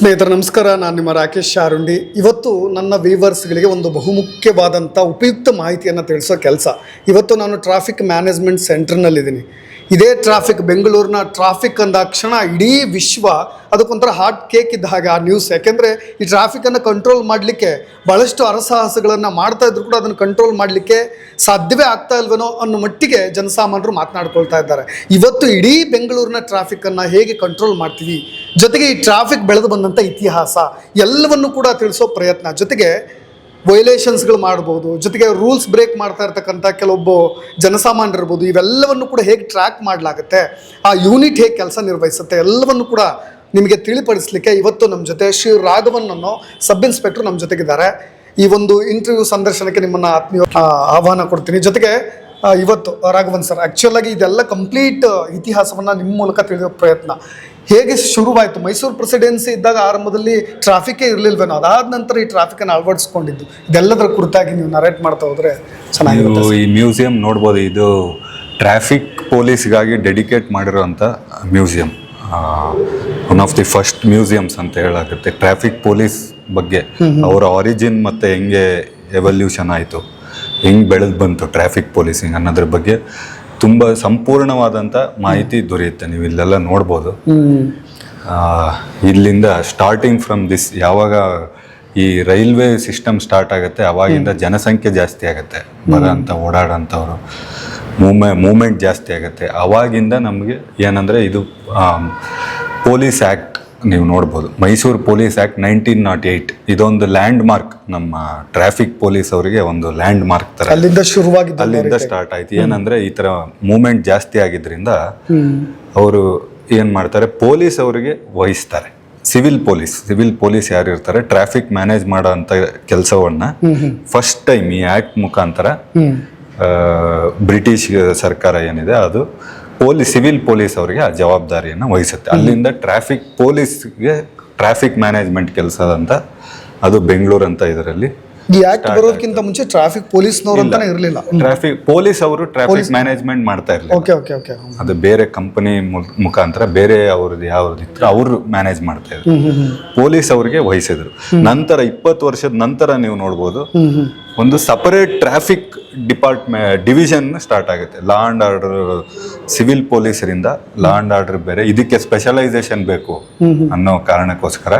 ಸ್ನೇಹಿತರೆ, ನಮಸ್ಕಾರ. ನಾನು ನಿಮ್ಮ ರಾಕೇಶ್ ಶಾರುಂಡಿ. ಇವತ್ತು ನನ್ನ ವೀವರ್ಸ್ಗಳಿಗೆ ಒಂದು ಬಹುಮುಖ್ಯವಾದಂಥ ಉಪಯುಕ್ತ ಮಾಹಿತಿಯನ್ನು ತಿಳಿಸೋ ಕೆಲಸ. ಇವತ್ತು ನಾನು ಟ್ರಾಫಿಕ್ ಮ್ಯಾನೇಜ್ಮೆಂಟ್ ಸೆಂಟರ್ನಲ್ಲಿದ್ದೀನಿ ಇದೇ ಟ್ರಾಫಿಕ್ ಬೆಂಗಳೂರಿನ ಟ್ರಾಫಿಕ್ ಅಂದಾಕ್ಷಣ ಇಡೀ ವಿಶ್ವ ಅದಕ್ಕೊಂಥರ ಹಾಟ್ ಕೇಕ್ ಇದ್ದ ಹಾಗೆ ಆ ನ್ಯೂಸ್ ಯಾಕೆಂದರೆ ಈ ಟ್ರಾಫಿಕನ್ನು ಕಂಟ್ರೋಲ್ ಮಾಡಲಿಕ್ಕೆ ಭಾಳಷ್ಟು ಅರಸಾಹಸಗಳನ್ನು ಮಾಡ್ತಾ ಇದ್ರು ಕೂಡ ಅದನ್ನು ಕಂಟ್ರೋಲ್ ಮಾಡಲಿಕ್ಕೆ ಸಾಧ್ಯವೇ ಆಗ್ತಾ ಇಲ್ವೇನೋ ಅನ್ನೋ ಮಟ್ಟಿಗೆ ಜನಸಾಮಾನ್ಯರು ಮಾತನಾಡ್ಕೊಳ್ತಾ ಇದ್ದಾರೆ. ಇವತ್ತು ಇಡೀ ಬೆಂಗಳೂರಿನ ಟ್ರಾಫಿಕನ್ನು ಹೇಗೆ ಕಂಟ್ರೋಲ್ ಮಾಡ್ತೀವಿ? ಜೊತೆಗೆ ಈ ಟ್ರಾಫಿಕ್ ಬೆಳೆದು ಬಂದಂಥ ಇತಿಹಾಸ ಎಲ್ಲವನ್ನು ಕೂಡ ತಿಳಿಸೋ ಪ್ರಯತ್ನ. ಜೊತೆಗೆ ವೈಲೇಷನ್ಸ್ಗಳು ಮಾಡ್ಬೋದು. ಜೊತೆಗೆ ರೂಲ್ಸ್ ಬ್ರೇಕ್ ಮಾಡ್ತಾ ಇರ್ತಕ್ಕಂಥ ಕೆಲವೊಬ್ಬ ಜನಸಾಮಾನ್ಯರು ಇರ್ಬೋದು ಇವೆಲ್ಲವನ್ನು ಕೂಡ ಹೇಗೆ ಟ್ರ್ಯಾಕ್ ಮಾಡಲಾಗುತ್ತೆ, ಆ ಯೂನಿಟ್ ಹೇಗೆ ಕೆಲಸ ನಿರ್ವಹಿಸುತ್ತೆ, ಎಲ್ಲವನ್ನು ಕೂಡ ನಿಮಗೆ ತಿಳಿಪಡಿಸಲಿಕ್ಕೆ ಇವತ್ತು ನಮ್ಮ ಜೊತೆ ಶ್ರೀ ರಾಘವನ್ ಅನ್ನೋ ಸಬ್ ಇನ್ಸ್ಪೆಕ್ಟರ್ ನಮ್ಮ ಜೊತೆಗಿದ್ದಾರೆ. ಈ ಒಂದು ಇಂಟರ್ವ್ಯೂ ಸಂದರ್ಶನಕ್ಕೆ ನಿಮ್ಮನ್ನು ಆತ್ಮೀಯ ಆಹ್ವಾನ ಕೊಡ್ತೀನಿ. ಜೊತೆಗೆ ಇವತ್ತು ರಾಘವನ್ ಸರ್ ಆ್ಯಕ್ಚುಲಾಗಿ ಇದೆಲ್ಲ ಕಂಪ್ಲೀಟ್ ಇತಿಹಾಸವನ್ನು ನಿಮ್ಮ ಮೂಲಕ ತಿಳಿಯೋ ಪ್ರಯತ್ನ. ಹೇಗೆ ಶುರುವಾಯಿತು? ಮೈಸೂರು ಪ್ರೆಸಿಡೆನ್ಸಿ ಇದ್ದಾಗ ಆರಂಭದಲ್ಲಿ ಟ್ರಾಫಿಕ್ಕೇ ಇರಲಿಲ್ವೇನೋ? ಅದಾದ ನಂತರ ಈ ಟ್ರಾಫಿಕನ್ನು ಅಳವಡಿಸ್ಕೊಂಡಿದ್ದು. ಇದೆಲ್ಲದರ ಕುರಿತಾಗಿ ನೀವು ನರೇಟ್ ಮಾಡ್ತಾ ಹೋದರೆ ಚೆನ್ನಾಗಿರುತ್ತೆ ಈ ಮ್ಯೂಸಿಯಂ ನೋಡ್ಬೋದು. ಇದು ಟ್ರಾಫಿಕ್ ಪೊಲೀಸ್ಗಾಗಿ ಡೆಡಿಕೇಟ್ ಮಾಡಿರೋಂಥ museum one of the first museums ಅಂತ ಹೇಳಾಗುತ್ತೆ ಟ್ರಾಫಿಕ್ ಪೊಲೀಸ್ ಬಗ್ಗೆ. ಅವರ ಆರಿಜಿನ್ ಮತ್ತು ಹೆಂಗೆ ಎವಲ್ಯೂಷನ್ ಆಯಿತು. ಹೆಂಗೆ ಬೆಳೆದು ಬಂತು ಟ್ರಾಫಿಕ್ ಪೊಲೀಸಿಂಗ್ ಅನ್ನೋದ್ರ ಬಗ್ಗೆ ತುಂಬ ಸಂಪೂರ್ಣವಾದಂಥ ಮಾಹಿತಿ ದೊರೆಯುತ್ತೆ ನೀವು ಇಲ್ಲೆಲ್ಲ ನೋಡ್ಬೋದು. ಇಲ್ಲಿಂದ ಸ್ಟಾರ್ಟಿಂಗ್ ಫ್ರಮ್ ದಿಸ್ ಯಾವಾಗ ಈ ರೈಲ್ವೆ ಸಿಸ್ಟಮ್ ಸ್ಟಾರ್ಟ್ ಆಗುತ್ತೆ ಅವಾಗಿಂದ ಜನಸಂಖ್ಯೆ ಜಾಸ್ತಿ ಆಗುತ್ತೆ ಬರೋಂಥ ಓಡಾಡೋಂಥವ್ರು ಮೂಮೆ ಮೂಮೆಂಟ್ ಜಾಸ್ತಿ ಆಗುತ್ತೆ. ಅವಾಗಿಂದ ನಮಗೆ ಏನಂದರೆ ಇದು ಪೊಲೀಸ್ ಆ್ಯಕ್ಟ್ ನೀವು ನೋಡ್ಬೋದು. Mysuru police act nineteen nought eight ಇದೊಂದು ಲ್ಯಾಂಡ್ ಮಾರ್ಕ್ ನಮ್ಮ ಟ್ರಾಫಿಕ್ ಪೊಲೀಸ್ ಅವರಿಗೆ ಒಂದು ಲ್ಯಾಂಡ್ ಮಾರ್ಕ್ ತರ. ಅಲ್ಲಿಂದ ಶುರುವಾಗಿ ಅಲ್ಲಿಂದ ಸ್ಟಾರ್ಟ್ ಆಯ್ತು. ಏನಂದ್ರೆ ಈ ತರ ಮೂವ್ಮೆಂಟ್ ಜಾಸ್ತಿ ಆಗಿದ್ರಿಂದ ಅವರು ಏನ್ ಮಾಡ್ತಾರೆ ಪೊಲೀಸ್ ಅವರಿಗೆ ವಹಿಸ್ತಾರೆ. ಸಿವಿಲ್ ಪೊಲೀಸ್ ಸಿವಿಲ್ ಪೊಲೀಸ್ ಯಾರು ಇರ್ತಾರೆ ಟ್ರಾಫಿಕ್ ಮ್ಯಾನೇಜ್ ಮಾಡೋ ಅಂತ ಕೆಲಸವನ್ನ ಫಸ್ಟ್ ಟೈಮ್ ಈ ಆಕ್ಟ್ ಮುಖಾಂತರ ಬ್ರಿಟಿಷ್ ಸರ್ಕಾರ ಏನಿದೆ ಅದು ಪೊಲೀಸ್ ಸಿವಿಲ್ ಪೊಲೀಸ್ ಅವರಿಗೆ ಆ ಜವಾಬ್ದಾರಿಯನ್ನು ವಹಿಸುತ್ತೆ. ಅಲ್ಲಿಂದ ಟ್ರಾಫಿಕ್ ಪೊಲೀಸ್ಗೆ ಟ್ರಾಫಿಕ್ ಮ್ಯಾನೇಜ್ಮೆಂಟ್ ಕೆಲಸ ಅಂತ ಅದು ಬೆಂಗಳೂರು ಅಂತ ಇದರಲ್ಲಿ ಆಕ್ಟ್ ಬರೋದಕ್ಕಿಂತ ಮುಂಚೆ ಟ್ರಾಫಿಕ್ ಪೊಲೀಸ್ನವ್ರು ಅಂತಾನೆ ಇರಲಿಲ್ಲ. ಟ್ರಾಫಿಕ್ ಪೊಲೀಸ್ ಅವರು ಟ್ರಾಫಿಕ್ ಮ್ಯಾನೇಜ್ಮೆಂಟ್ ಮಾಡ್ತಾ ಇರಲಿಲ್ಲ. Okay okay okay. ಅದು ಬೇರೆ ಕಂಪನಿ ಮುಖಾಂತರ ಬೇರೆ ಅವ್ರದ್ದು ಯಾವ್ದು ಇತ್ತು ಅವರು ಮ್ಯಾನೇಜ್ ಮಾಡ್ತಾ ಇದ್ರು. ಪೊಲೀಸ್ ಅವರಿಗೆ ವಹಿಸಿದ್ರು. ನಂತರ ಇಪ್ಪತ್ತು ವರ್ಷದ ನಂತರ ನೀವು ನೋಡ್ಬೋದು. ಒಂದು separate traffic department division start ಆಗುತ್ತೆ. ಲಾ ಅಂಡ್ ಆರ್ಡರ್ ಸಿವಿಲ್ ಪೊಲೀಸರಿಂದ ಲಾ ಅಂಡ್ ಆರ್ಡರ್ ಬೇರೆ. ಇದಕ್ಕೆ ಸ್ಪೆಷಲೈಸೇಷನ್ ಬೇಕು ಅನ್ನೋ ಕಾರಣಕ್ಕೋಸ್ಕರ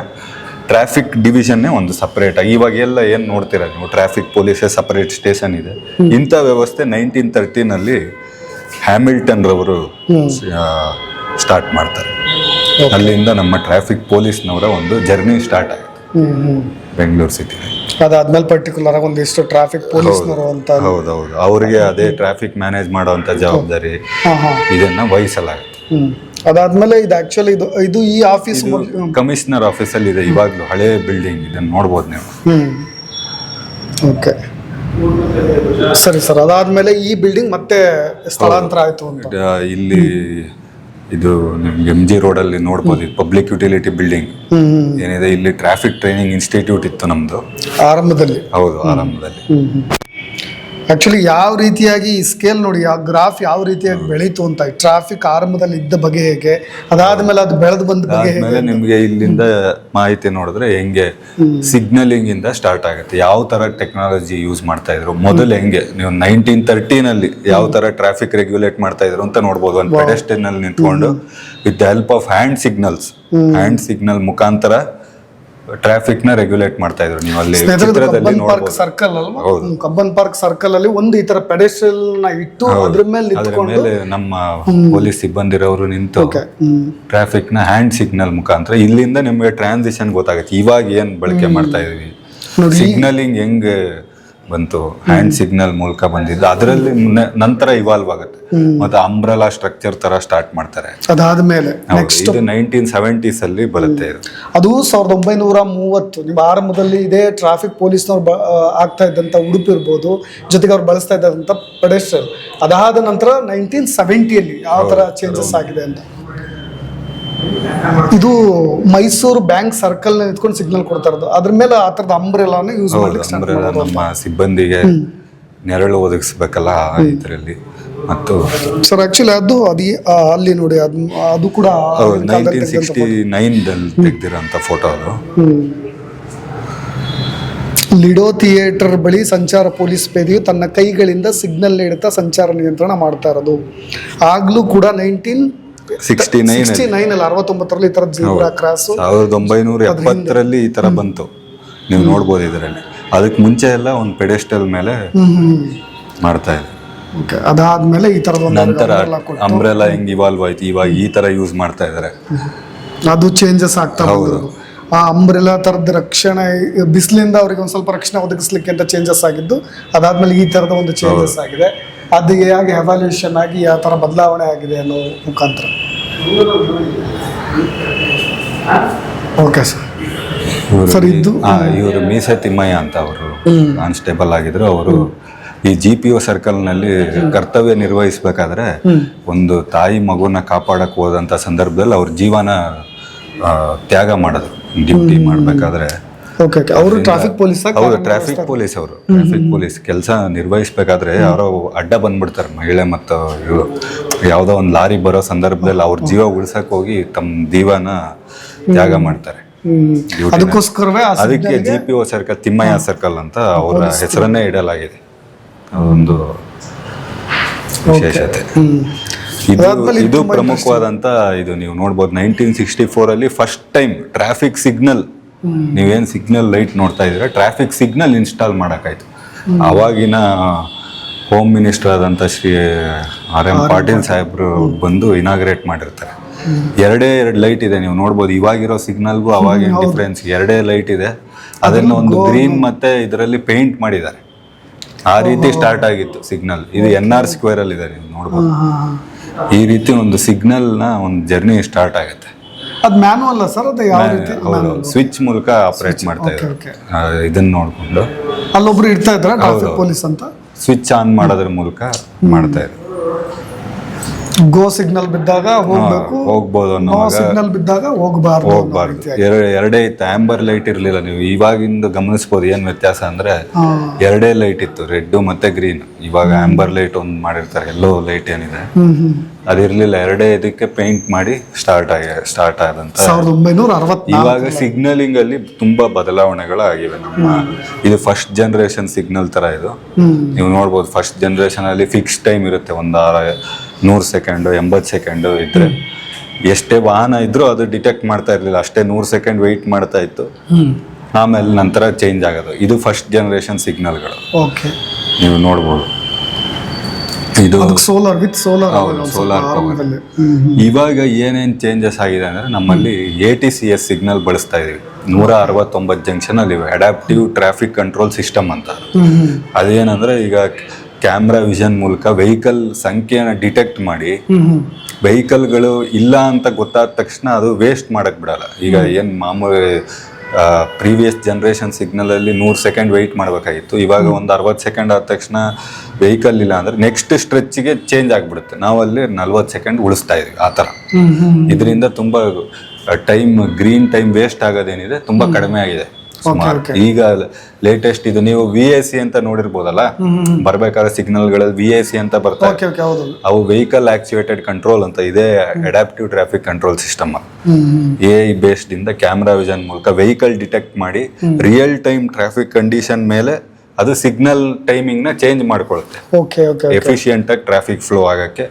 ಟ್ರಾಫಿಕ್ ಡಿವಿಷನ್ನೇ ಒಂದು ಸಪರೇಟ್ ಆಗಿ ಇವಾಗ ಎಲ್ಲ ಏನು ನೋಡ್ತೀರ ನೀವು? ಟ್ರಾಫಿಕ್ ಪೊಲೀಸೇ ಸಪರೇಟ್ ಸ್ಟೇಷನ್ ಇದೆ. ಇಂಥ ವ್ಯವಸ್ಥೆ ನೈನ್ಟೀನ್ ತರ್ಟೀನಲ್ಲಿ ಹ್ಯಾಮಿಲ್ಟನ್ ರವರು ಸ್ಟಾರ್ಟ್ ಮಾಡ್ತಾರೆ. ಅಲ್ಲಿಂದ ನಮ್ಮ ಟ್ರಾಫಿಕ್ ಪೊಲೀಸ್ನವರ ಒಂದು journey start hmm Bengaluru city ಅದಾದ್ಮೇಲೆ ಪರ್ಟಿಕ್ಯುಲರ್ ಆಗಿ ಒಂದಿಷ್ಟು ಟ್ರಾಫಿಕ್ ಪೊಲೀಸ್ನವರು ಅಂತ. ಹೌದೌದು. ಅವರಿಗೆ ಅದೇ ಟ್ರಾಫಿಕ್ ಮ್ಯಾನೇಜ್ ಮಾಡುವಂತ ಜವಾಬ್ದಾರಿ ಇದನ್ನ ವಹಿಸಲಾಗುತ್ತೆ. ಅದಾದ್ಮೇಲೆ ಇದು ಆಕ್ಚುಲಿ ಇದು ಇದು ಈ ಆಫೀಸ್ ಕಮಿಷನರ್ ಆಫೀಸ್ ಅಲ್ಲಿ ಇದೆ. ಇವಾಗಲೂ ಹಳೆ ಬಿಲ್ಡಿಂಗ್ ಇದನ್ನ ನೋಡ್ಬೋದು ನೀವು. ಓಕೆ ಸರಿ ಸರ್. ಅದಾದ್ಮೇಲೆ ಈ ಬಿಲ್ಡಿಂಗ್ ಮತ್ತೆ ಸ್ಥಳಾಂತರ ಆಯ್ತು ಇಲ್ಲಿ ಇದು ನಿಮ್ಗೆ ಜಿ ಜಿ ರೋಡಲ್ಲಿ ನೋಡ್ಬೋದು ಪಬ್ಲಿಕ್ ಯುಟಿಲಿಟಿ ಬಿಲ್ಡಿಂಗ್ ಏನಿದೆ ಇಲ್ಲಿ ಟ್ರಾಫಿಕ್ ಟ್ರೈನಿಂಗ್ ಇನ್ಸ್ಟಿಟ್ಯೂಟ್ ಇತ್ತು ನಮ್ದು. ಆರಂಭದಲ್ಲಿ. ಹೌದು ಆರಂಭದಲ್ಲಿ. ಆಕ್ಚುಲಿ ಯಾವ ರೀತಿಯಾಗಿ ಈ ಸ್ಕೇಲ್ ನೋಡಿ ಆ ಗ್ರಾಫ್ ಯಾವ ರೀತಿಯಾಗಿ ಬೆಳೀತು ಅಂತ ಟ್ರಾಫಿಕ್ ಆರಂಭದಲ್ಲಿ ಇದ್ದ ಬಗೆ ಹೇಗೆ ಅದಾದ್ಮೇಲೆ ಅದು ಬೆಳೆದು ಬಂದ ಬಗೆ ಹೇಗೆ ನಿಮಗೆ ಇಲ್ಲಿಂದ ಮಾಹಿತಿ ನೋಡಿದ್ರೆ ಹೆಂಗೆ ಸಿಗ್ನಲಿಂಗ್ ಇಂದ ಸ್ಟಾರ್ಟ್ ಆಗುತ್ತೆ. ಯಾವ ತರ ಟೆಕ್ನಾಲಜಿ ಯೂಸ್ ಮಾಡ್ತಾ ಇದ್ರು ಮೊದಲು ಹೆಂಗೆ ನೀವು ನೈನ್ಟೀನ್ ತರ್ಟೀನಲ್ಲಿ ಯಾವ ತರ ಟ್ರಾಫಿಕ್ ರೆಗ್ಯುಲೇಟ್ ಮಾಡ್ತಾ ಇದ್ರು ಅಂತ ನೋಡ್ಬೋದು. ಒಂದು ಪೆಡೆಸ್ಟೇನ್ ಅಲ್ಲಿ ನಿಂತ್ಕೊಂಡು with the help of hand signals hand signal ಮುಖಾಂತರ ಟ್ರಾಫಿಕ್ನ ರೆಗ್ಯುಲೇಟ್ ಮಾಡ್ತಾ ಇದ್ರು. ನೀವು ಅಲ್ಲಿ ಚಿತ್ರದಲ್ಲಿ ಕಬ್ಬನ್ ಪಾರ್ಕ್ ನೋಡ್ಬೋದು. ಸರ್ಕಲ್ ಅಲ್ವಾ? ಹೌದು. ಹ್ಮ್, ಕಬ್ಬನ್ ಪಾರ್ಕ್ ಸರ್ಕಲ್ ಅಲ್ಲಿ ಒಂದು ಈ ತರ ಪೆಡೆಸ್ಟ್ರಿಯಲ್ನ ಇಟ್ಟು ಅದ್ರ ಮೇಲೆ ಅದ್ರ ನಿಂತ್ಕೊಂಡು ಮೇಲೆ ನಮ್ಮ ಪೊಲೀಸ್ ಸಿಬ್ಬಂದಿರವರು ನಿಂತು ಓಕೆ ಹ್ಮ್. ಟ್ರಾಫಿಕ್ನ ಹ್ಯಾಂಡ್ ಸಿಗ್ನಲ್ ಮುಖಾಂತರ ಇಲ್ಲಿಂದ ನಿಮಗೆ ಟ್ರಾನ್ಸಿಷನ್ ಗೊತ್ತಾಗುತ್ತೆ. ಇವಾಗ ಏನ್ ಬಳಕೆ ಮಾಡ್ತಾ ಇದೀವಿ? ನೋಡಿ, ಸಿಗ್ನಲಿಂಗ್ ಹೆಂಗ್ ಬಂತು ಹ್ಯಾಂಡ್ ಸಿಗ್ನಲ್ ಮೂಲಕ ಬಂದಿದ್ದು. ಅದರಲ್ಲಿ ನಂತರ ಇವಾಲ್ವ್ ಆಗುತ್ತೆ. ಮತ್ತೆ ಅಂಬ್ರಲಾ ಸ್ಟ್ರಕ್ಚರ್ ತರ ಸ್ಟಾರ್ಟ್ ಮಾಡ್ತಾರೆ. ಅದಾದ್ಮೇಲೆ ಇದು ನೈನ್ಟೀನ್ ಸೆವೆಂಟೀಸ್ ಅಲ್ಲಿ ಬರುತ್ತೆ ಇದು. ಅದು ಸಾವಿರದ ಒಂಬೈನೂರ ಮೂವತ್ತು. ನಿಮ್ಮ ಆರಂಭದಲ್ಲಿ ಇದೇ ಟ್ರಾಫಿಕ್ ಪೊಲೀಸ್ನವ್ರು ಆಗ್ತಾ ಇದ್ದಂಥ ಉಡುಪು ಇರ್ಬೋದು ಜೊತೆಗೆ ಅವ್ರು ಬಳಸ್ತಾ ಇದ್ದಂತ ಪಡೆಸ್ಟರ್ ಅದಾದ ನಂತರ ನೈನ್ಟೀನ್ ಸೆವೆಂಟಿಯಲ್ಲಿ ಯಾವ ಥರ ಚೇಂಜಸ್ ಆಗಿದೆ ಅಂತ. ಇದು ಮೈಸೂರು ಬ್ಯಾಂಕ್ ಸರ್ಕಲ್ ನಿಂತ್ಕೊಂಡು ಸಿಗ್ನಲ್ ಕೊಡ್ತಾ ಇರೋದು. ಅದ್ರ ಮೇಲೆ ಆ ಥರದ ಅಂಬ್ರೆಲಾನ ಯೂಸ್ ಮಾಡ್ಲಿಕ್ಕೆ ನಮ್ಮ ಸಿಬ್ಬಂದಿಗೆ ನೆರಳು ಒದಗಿಸ್ಬೇಕಲ್ಲ ಇದರಲ್ಲಿ ಮತ್ತು ಸರ್ ಆಕ್ಚುಲಿ ಅದು ಅದು ಅಲ್ಲಿ ನೋಡಿ ಅದು ಅದು ಕೂಡ ನೈನ್ಟೀನ್ ಸಿಕ್ಸ್ಟಿ ನೈನ್ದಲ್ಲಿ ತೆಗ್ದಿರೋಂಥ ಫೋಟೋ ಅದು. ಲಿಡೋ ಥಿಯೇಟರ್ ಬಳಿ ಸಂಚಾರ ಪೊಲೀಸ್ ಪೇದೆಯು ತನ್ನ ಕೈಗಳಿಂದ ಸಿಗ್ನಲ್ ನೀಡುತ್ತಾ ಸಂಚಾರ ನಿಯಂತ್ರಣ ಮಾಡ್ತಾ ಇರೋದು. ಆಗ್ಲೂ ಕೂಡ nineteen sixty nine sixty nine ಅಲ್ಲಿ ಅರವತ್ತೊಂಬತ್ತರಲ್ಲಿ ಈ ತರ ಜೀಬ್ರಾ ಕ್ರಾಸ್ ಸಾವಿರದ ಒಂಬೈನೂರ ಎಪ್ಪತ್ತರಲ್ಲಿ ಈ ತರ ಬಂತು. ನೀವು ನೋಡ್ಬೋದು ಇದರಲ್ಲಿ. ಅದಕ್ಕೆ ಮುಂಚೆ ಎಲ್ಲ ಒಂದು ಪೆಡೆಸ್ಟಲ್ ಮೇಲೆ ಮಾಡ್ತಾ ಇದ್ರು ಅದಾದ್ಮೇಲೆ ಈ ಥರದ ಒಂದು ನಂತರ ಅಂಬ್ರೆಲಾ ಹೆಂಗ್ ಇವಾಲ್ವ್ ಆಯ್ತು? ಇವಾಗ ಈ ತರ ಯೂಸ್ ಮಾಡ್ತಾ ಇದಾರೆ. ಅದು ಚೇಂಜಸ್ ಆಗ್ತಾ ಹೌದು. ಆ ಅಂಬ್ರೆಲಾ ಥರದ ರಕ್ಷಣೆ ಬಿಸಿಲಿಂದ ಅವರಿಗೆ ಒಂದು ಸ್ವಲ್ಪ ರಕ್ಷಣೆ ಒದಗಿಸ್ಲಿಕ್ಕೆ ಅಂತ ಚೇಂಜಸ್ ಆಗಿದ್ದು ಅದಾದ್ಮೇಲೆ ಈ ತರದ ಒಂದು ಚೇಂಜಸ್ ಆಗಿದೆ. ಅದು ಹೇಗೆ ಎವಾಲ್ಯೂಷನ್ ಆಗಿ ಯಾವ ಥರ ಬದಲಾವಣೆ ಆಗಿದೆ ಅನ್ನೋ ಮುಖಾಂತರ. ಓಕೆ ಸರ್ ಸರ್, ಇದು- ಇವರು ಮೀಸೆ ತಿಮ್ಮಯ್ಯ ಅಂತ ಅವರು ಕಾನ್ಸ್ಟೇಬಲ್ ಆಗಿದ್ರು. ಅವರು ಈ ಜಿ ಪಿ ಒ ಸರ್ಕಲ್ನಲ್ಲಿ ಕರ್ತವ್ಯ ನಿರ್ವಹಿಸಬೇಕಾದ್ರೆ ಒಂದು ತಾಯಿ ಮಗುನ ಕಾಪಾಡಕ್ಕೆ ಹೋದಂಥ ಸಂದರ್ಭದಲ್ಲಿ ಅವ್ರ ಜೀವನ ತ್ಯಾಗ ಮಾಡೋದು. ಡ್ಯೂಟಿ ಮಾಡ್ಬೇಕಾದ್ರೆ ಓಕೆ ಅವರು ಟ್ರಾಫಿಕ್ ಪೊಲೀಸ್ ಹೌದು ಟ್ರಾಫಿಕ್ ಪೊಲೀಸ್ ಅವರು. ಟ್ರಾಫಿಕ್ ಪೊಲೀಸ್ ಕೆಲಸ ನಿರ್ವಹಿಸಬೇಕಾದ್ರೆ ಯಾರೋ ಅಡ್ಡ ಬಂದ್ಬಿಡ್ತಾರೆ ಮಹಿಳೆ ಮತ್ತು ಇವರು. ಯಾವುದೋ ಒಂದು ಲಾರಿ ಬರೋ ಸಂದರ್ಭದಲ್ಲಿ ಅವ್ರ ಜೀವ ಉಳ್ಸಕ್ ಹೋಗಿ ತಮ್ಮ ಜೀವನ ತ್ಯಾಗ ಮಾಡ್ತಾರೆ. ಅದಕ್ಕೋಸ್ಕರವೇ ಅದಕ್ಕೆ G P O circle Thimmaiah circle ಅಂತ ಅವರ ಹೆಸರನ್ನೇ ಇಡಲಾಗಿದೆ. ಅದೊಂದು ವಿಶೇಷತೆ. ಹ್ಮ್. ಇದು ಇದು ಇದು ಪ್ರಮುಖವಾದಂತ ಇದು ನೀವು ನೋಡ್ಬೋದು. ನೈನ್ಟೀನ್ ಸಿಕ್ಸ್ಟಿ ಫೋರ್ ಅಲ್ಲಿ ಫಸ್ಟ್ ಟೈಮ್ ಟ್ರಾಫಿಕ್ ಸಿಗ್ನಲ್ ನೀವೇನ್ ಸಿಗ್ನಲ್ ಲೈಟ್ ನೋಡ್ತಾ ಇದ್ರೆ ಟ್ರಾಫಿಕ್ ಸಿಗ್ನಲ್ ಇನ್ಸ್ಟಾಲ್ ಮಾಡೋಕ್ಕಾಯ್ತು. ಅವಾಗಿನ ಹೋಮ್ ಮಿನಿಸ್ಟರ್ ಆದಂತ ಶ್ರೀ ಆರ್ ಎಂ ಪಾಟೀಲ್ ಸಾಹೇಬ್ರು ಬಂದು ಇನಾಗ್ರೇಟ್ ಮಾಡಿರ್ತಾರೆ. ಎರಡೇ ಎರಡು ಲೈಟ್ ಇದೆ ನೀವು ನೋಡ್ಬೋದು. ಇವಾಗಿರೋ ಸಿಗ್ನಲ್ಗೂ ಅವಾಗಿನ ಡಿಫ್ರೆನ್ಸ್ ಎರಡೇ ಲೈಟ್ ಇದೆ. ಅದನ್ನ ಒಂದು ಗ್ರೀನ್ ಮತ್ತೆ ಇದರಲ್ಲಿ ಪೇಂಟ್ ಮಾಡಿದ್ದಾರೆ. ಆ ರೀತಿ ಸ್ಟಾರ್ಟ್ ಆಗಿತ್ತು ಸಿಗ್ನಲ್. ಇದು ಎನ್ ಆರ್ ಸ್ಕ್ವೇರ್ ಅಲ್ಲಿ ಇದೆ ನೀವು ನೋಡ್ಬೋದು. ಈ ರೀತಿ ಒಂದು ಸಿಗ್ನಲ್ನ ನ ಒಂದು ಜರ್ನಿ ಸ್ಟಾರ್ಟ್ ಆಗುತ್ತೆ. ಅದು ಮ್ಯಾನುವಲ್ ಸರ್ ಅದು ಯಾವ ರೀತಿ ಸ್ವಿಚ್ ಮೂಲಕ ಆಪರೇಟ್ ಮಾಡ್ತಾ ಇದ್ದಾರೆ. ಇದನ್ನ ನೋಡ್ಕೊಂಡು. ಅಲ್ಲೊಬ್ರು ಇಡ್ತಾ ಇದ್ರ ಟ್ರಾಫಿಕ್ ಪೊಲೀಸ್ ಅಂತ? ಸ್ವಿಚ್ ಆನ್ ಮಾಡೋದ್ರ ಮೂಲಕ ಮಾಡ್ತಾ ಇದ್ದಾರೆ. ಗೋ ಸಿಗ್ನಲ್ ಬಿದ್ದಾಗ ಹೋಗ್ಬೇಕು. ಹೋಗ್ಬೋದು ಅನ್ನೋ ಸಿಗ್ನಲ್ ಬಿದ್ದಾಗ ಹೋಗಬಾರ್ದು ಹೋಗ್ಬಾರ್ದು. ಎರಡು ಎರಡೇ ಇತ್ತು. ಆಂಬರ್ ಲೈಟ್ ಇರ್ಲಿಲ್ಲ ನೀವು. ಇವಾಗಿಂದ ಗಮನಿಸ್ಬೋದು ಏನ್ ವ್ಯತ್ಯಾಸ ಅಂದ್ರೆ ಎರಡೇ ಲೈಟ್ ಇತ್ತು. ರೆಡ್ ಮತ್ತೆ ಗ್ರೀನ್ ಇವಾಗ ಆಂಬರ್ ಲೈಟ್ ಒಂದು ಮಾಡಿರ್ತಾರೆ. ಎಲ್ಲೋ ಲೈಟ್ ಏನಿದೆ. ಅದಿರ್ಲಿಲ್ಲ ಎರಡೇ ಇದಕ್ಕೆ ಪೇಂಟ್ ಮಾಡಿ ಸ್ಟಾರ್ಟ್ ಆಗಿ ಸ್ಟಾರ್ಟ್ ಆದಂತ ಸಾವಿರದ ಒಂಬೈನೂರ ಇವಾಗ ಸಿಗ್ನಲಿಂಗ್ ಅಲ್ಲಿ ತುಂಬಾ ಬದಲಾವಣೆಗಳು ಆಗಿವೆ ನಮ್ಮ ಇದು ಫಸ್ಟ್ ಜನರೇಷನ್ ಸಿಗ್ನಲ್ ತರ ಇದು. ನೀವು ನೋಡ್ಬೋದು ಫಸ್ಟ್ ಜನರೇಷನ್ ಅಲ್ಲಿ ಫಿಕ್ಸ್ ಟೈಮ್ ಇರುತ್ತೆ ಒಂದು ನೂರು ಸೆಕೆಂಡ್ ಎಂಬತ್ತು ಸೆಕೆಂಡ್ ಇದ್ರೆ. ಎಷ್ಟೇ ವಾಹನ ಇದ್ರೂ ಅದು ಡಿಟೆಕ್ಟ್ ಮಾಡ್ತಾ ಇರ್ಲಿಲ್ಲ ಅಷ್ಟೇ ನೂರು ಸೆಕೆಂಡ್ ವೆಯ್ಟ್ ಮಾಡ್ತಾ ಇತ್ತು. ಆಮೇಲೆ ನಂತರ ಚೇಂಜ್ ಆಗೋದು. ಇದು ಫಸ್ಟ್ ಜನರೇಷನ್ ಸಿಗ್ನಲ್ಗಳು ಓಕೆ. ನೀವು ನೋಡ್ಬೋದು. ಇದು ಸೋಲಾರ್ ವಿತ್ ಸೋಲಾರ್ ಸೋಲಾರ್ ಇವಾಗ ಏನೇನು ಚೇಂಜಸ್ ಆಗಿದೆ ಅಂದ್ರೆ ನಮ್ಮಲ್ಲಿ A T C S signal ಬಳಸ್ತಾ ಇದೀವಿ. ನೂರ ಅರವತ್ತೊಂಬತ್ತು ಜಂಕ್ಷನ್ ಅಲ್ಲಿ ಅಡಾಪ್ಟಿವ್ ಟ್ರಾಫಿಕ್ ಕಂಟ್ರೋಲ್ ಸಿಸ್ಟಮ್ ಅಂತ. ಅದೇನಂದ್ರೆ ಈಗ ಕ್ಯಾಮ್ರಾ ವಿಷನ್ ಮೂಲಕ ವೆಹಿಕಲ್ ಸಂಖ್ಯೆಯನ್ನು ಡಿಟೆಕ್ಟ್ ಮಾಡಿ ವೆಹಿಕಲ್ಗಳು ಇಲ್ಲ ಅಂತ ಗೊತ್ತಾದ ತಕ್ಷಣ ಅದು ವೇಸ್ಟ್ ಮಾಡಕ್ ಬಿಡಲ್ಲ. ಈಗ ಏನು ಮಾಮೂಲಿ ಪ್ರೀವಿಯಸ್ ಜನರೇಷನ್ ಸಿಗ್ನಲ್ ಅಲ್ಲಿ ನೂರು ಸೆಕೆಂಡ್ ವೆಯ್ಟ್ ಮಾಡಬೇಕಾಗಿತ್ತು. ಇವಾಗ ಒಂದು ಅರವತ್ತು ಸೆಕೆಂಡ್ ಆದ ತಕ್ಷಣ ವೆಹಿಕಲ್ ಇಲ್ಲ ಅಂದ್ರೆ ನೆಕ್ಸ್ಟ್ ಸ್ಟ್ರೆಚ್ಗೆ ಚೇಂಜ್ ಆಗಿಬಿಡುತ್ತೆ. ನಾವಲ್ಲಿ ನಲ್ವತ್ತು ಸೆಕೆಂಡ್ ಉಳಿಸ್ತಾ ಇದೀವಿ ಆ ಥರ. ಇದರಿಂದ ತುಂಬಾ ಟೈಮ್ ಗ್ರೀನ್ ಟೈಮ್ ವೇಸ್ಟ್ ಆಗೋದೇನಿದೆ ತುಂಬಾ ಕಡಿಮೆ ಆಗಿದೆ. ಸುಮಾರು ಈಗ ಲೇಟೆಸ್ಟ್ ಇದು ನೀವು ವಿ ಎ ಸಿ ಅಂತ ನೋಡಿರ್ಬೋದಲ್ಲ? ಬರ್ಬೇಕಾದ್ರೆ ಸಿಗ್ನಲ್ಗಳಲ್ಲಿ ವಿ ಎ ಸಿ ಅಂತ ಬರ್ತಾರೆ ಅವು ವೆಹಿಕಲ್ ಆಕ್ಟಿವೇಟೆಡ್ ಕಂಟ್ರೋಲ್ ಅಂತ ಇದೆ adaptive traffic control system A I based ಇಂದ ಕ್ಯಾಮ್ರಾ ವಿಷನ್ ಮೂಲಕ ವೆಹಿಕಲ್ ಡಿಟೆಕ್ಟ್ ಮಾಡಿ ರಿಯಲ್ ಟೈಮ್ ಟ್ರಾಫಿಕ್ ಕಂಡೀಷನ್ ಮೇಲೆ ಅದು ಸಿಗ್ನಲ್ ಟೈಮಿಂಗ್ನ ಚೇಂಜ್ ಮಾಡ್ಕೊಳುತ್ತೆ. ಎಫಿಷಿಯಂಟ್ ಆಗಿ ಟ್ರಾಫಿಕ್ ಫ್ಲೋ ಆಗಕ್ಕೆ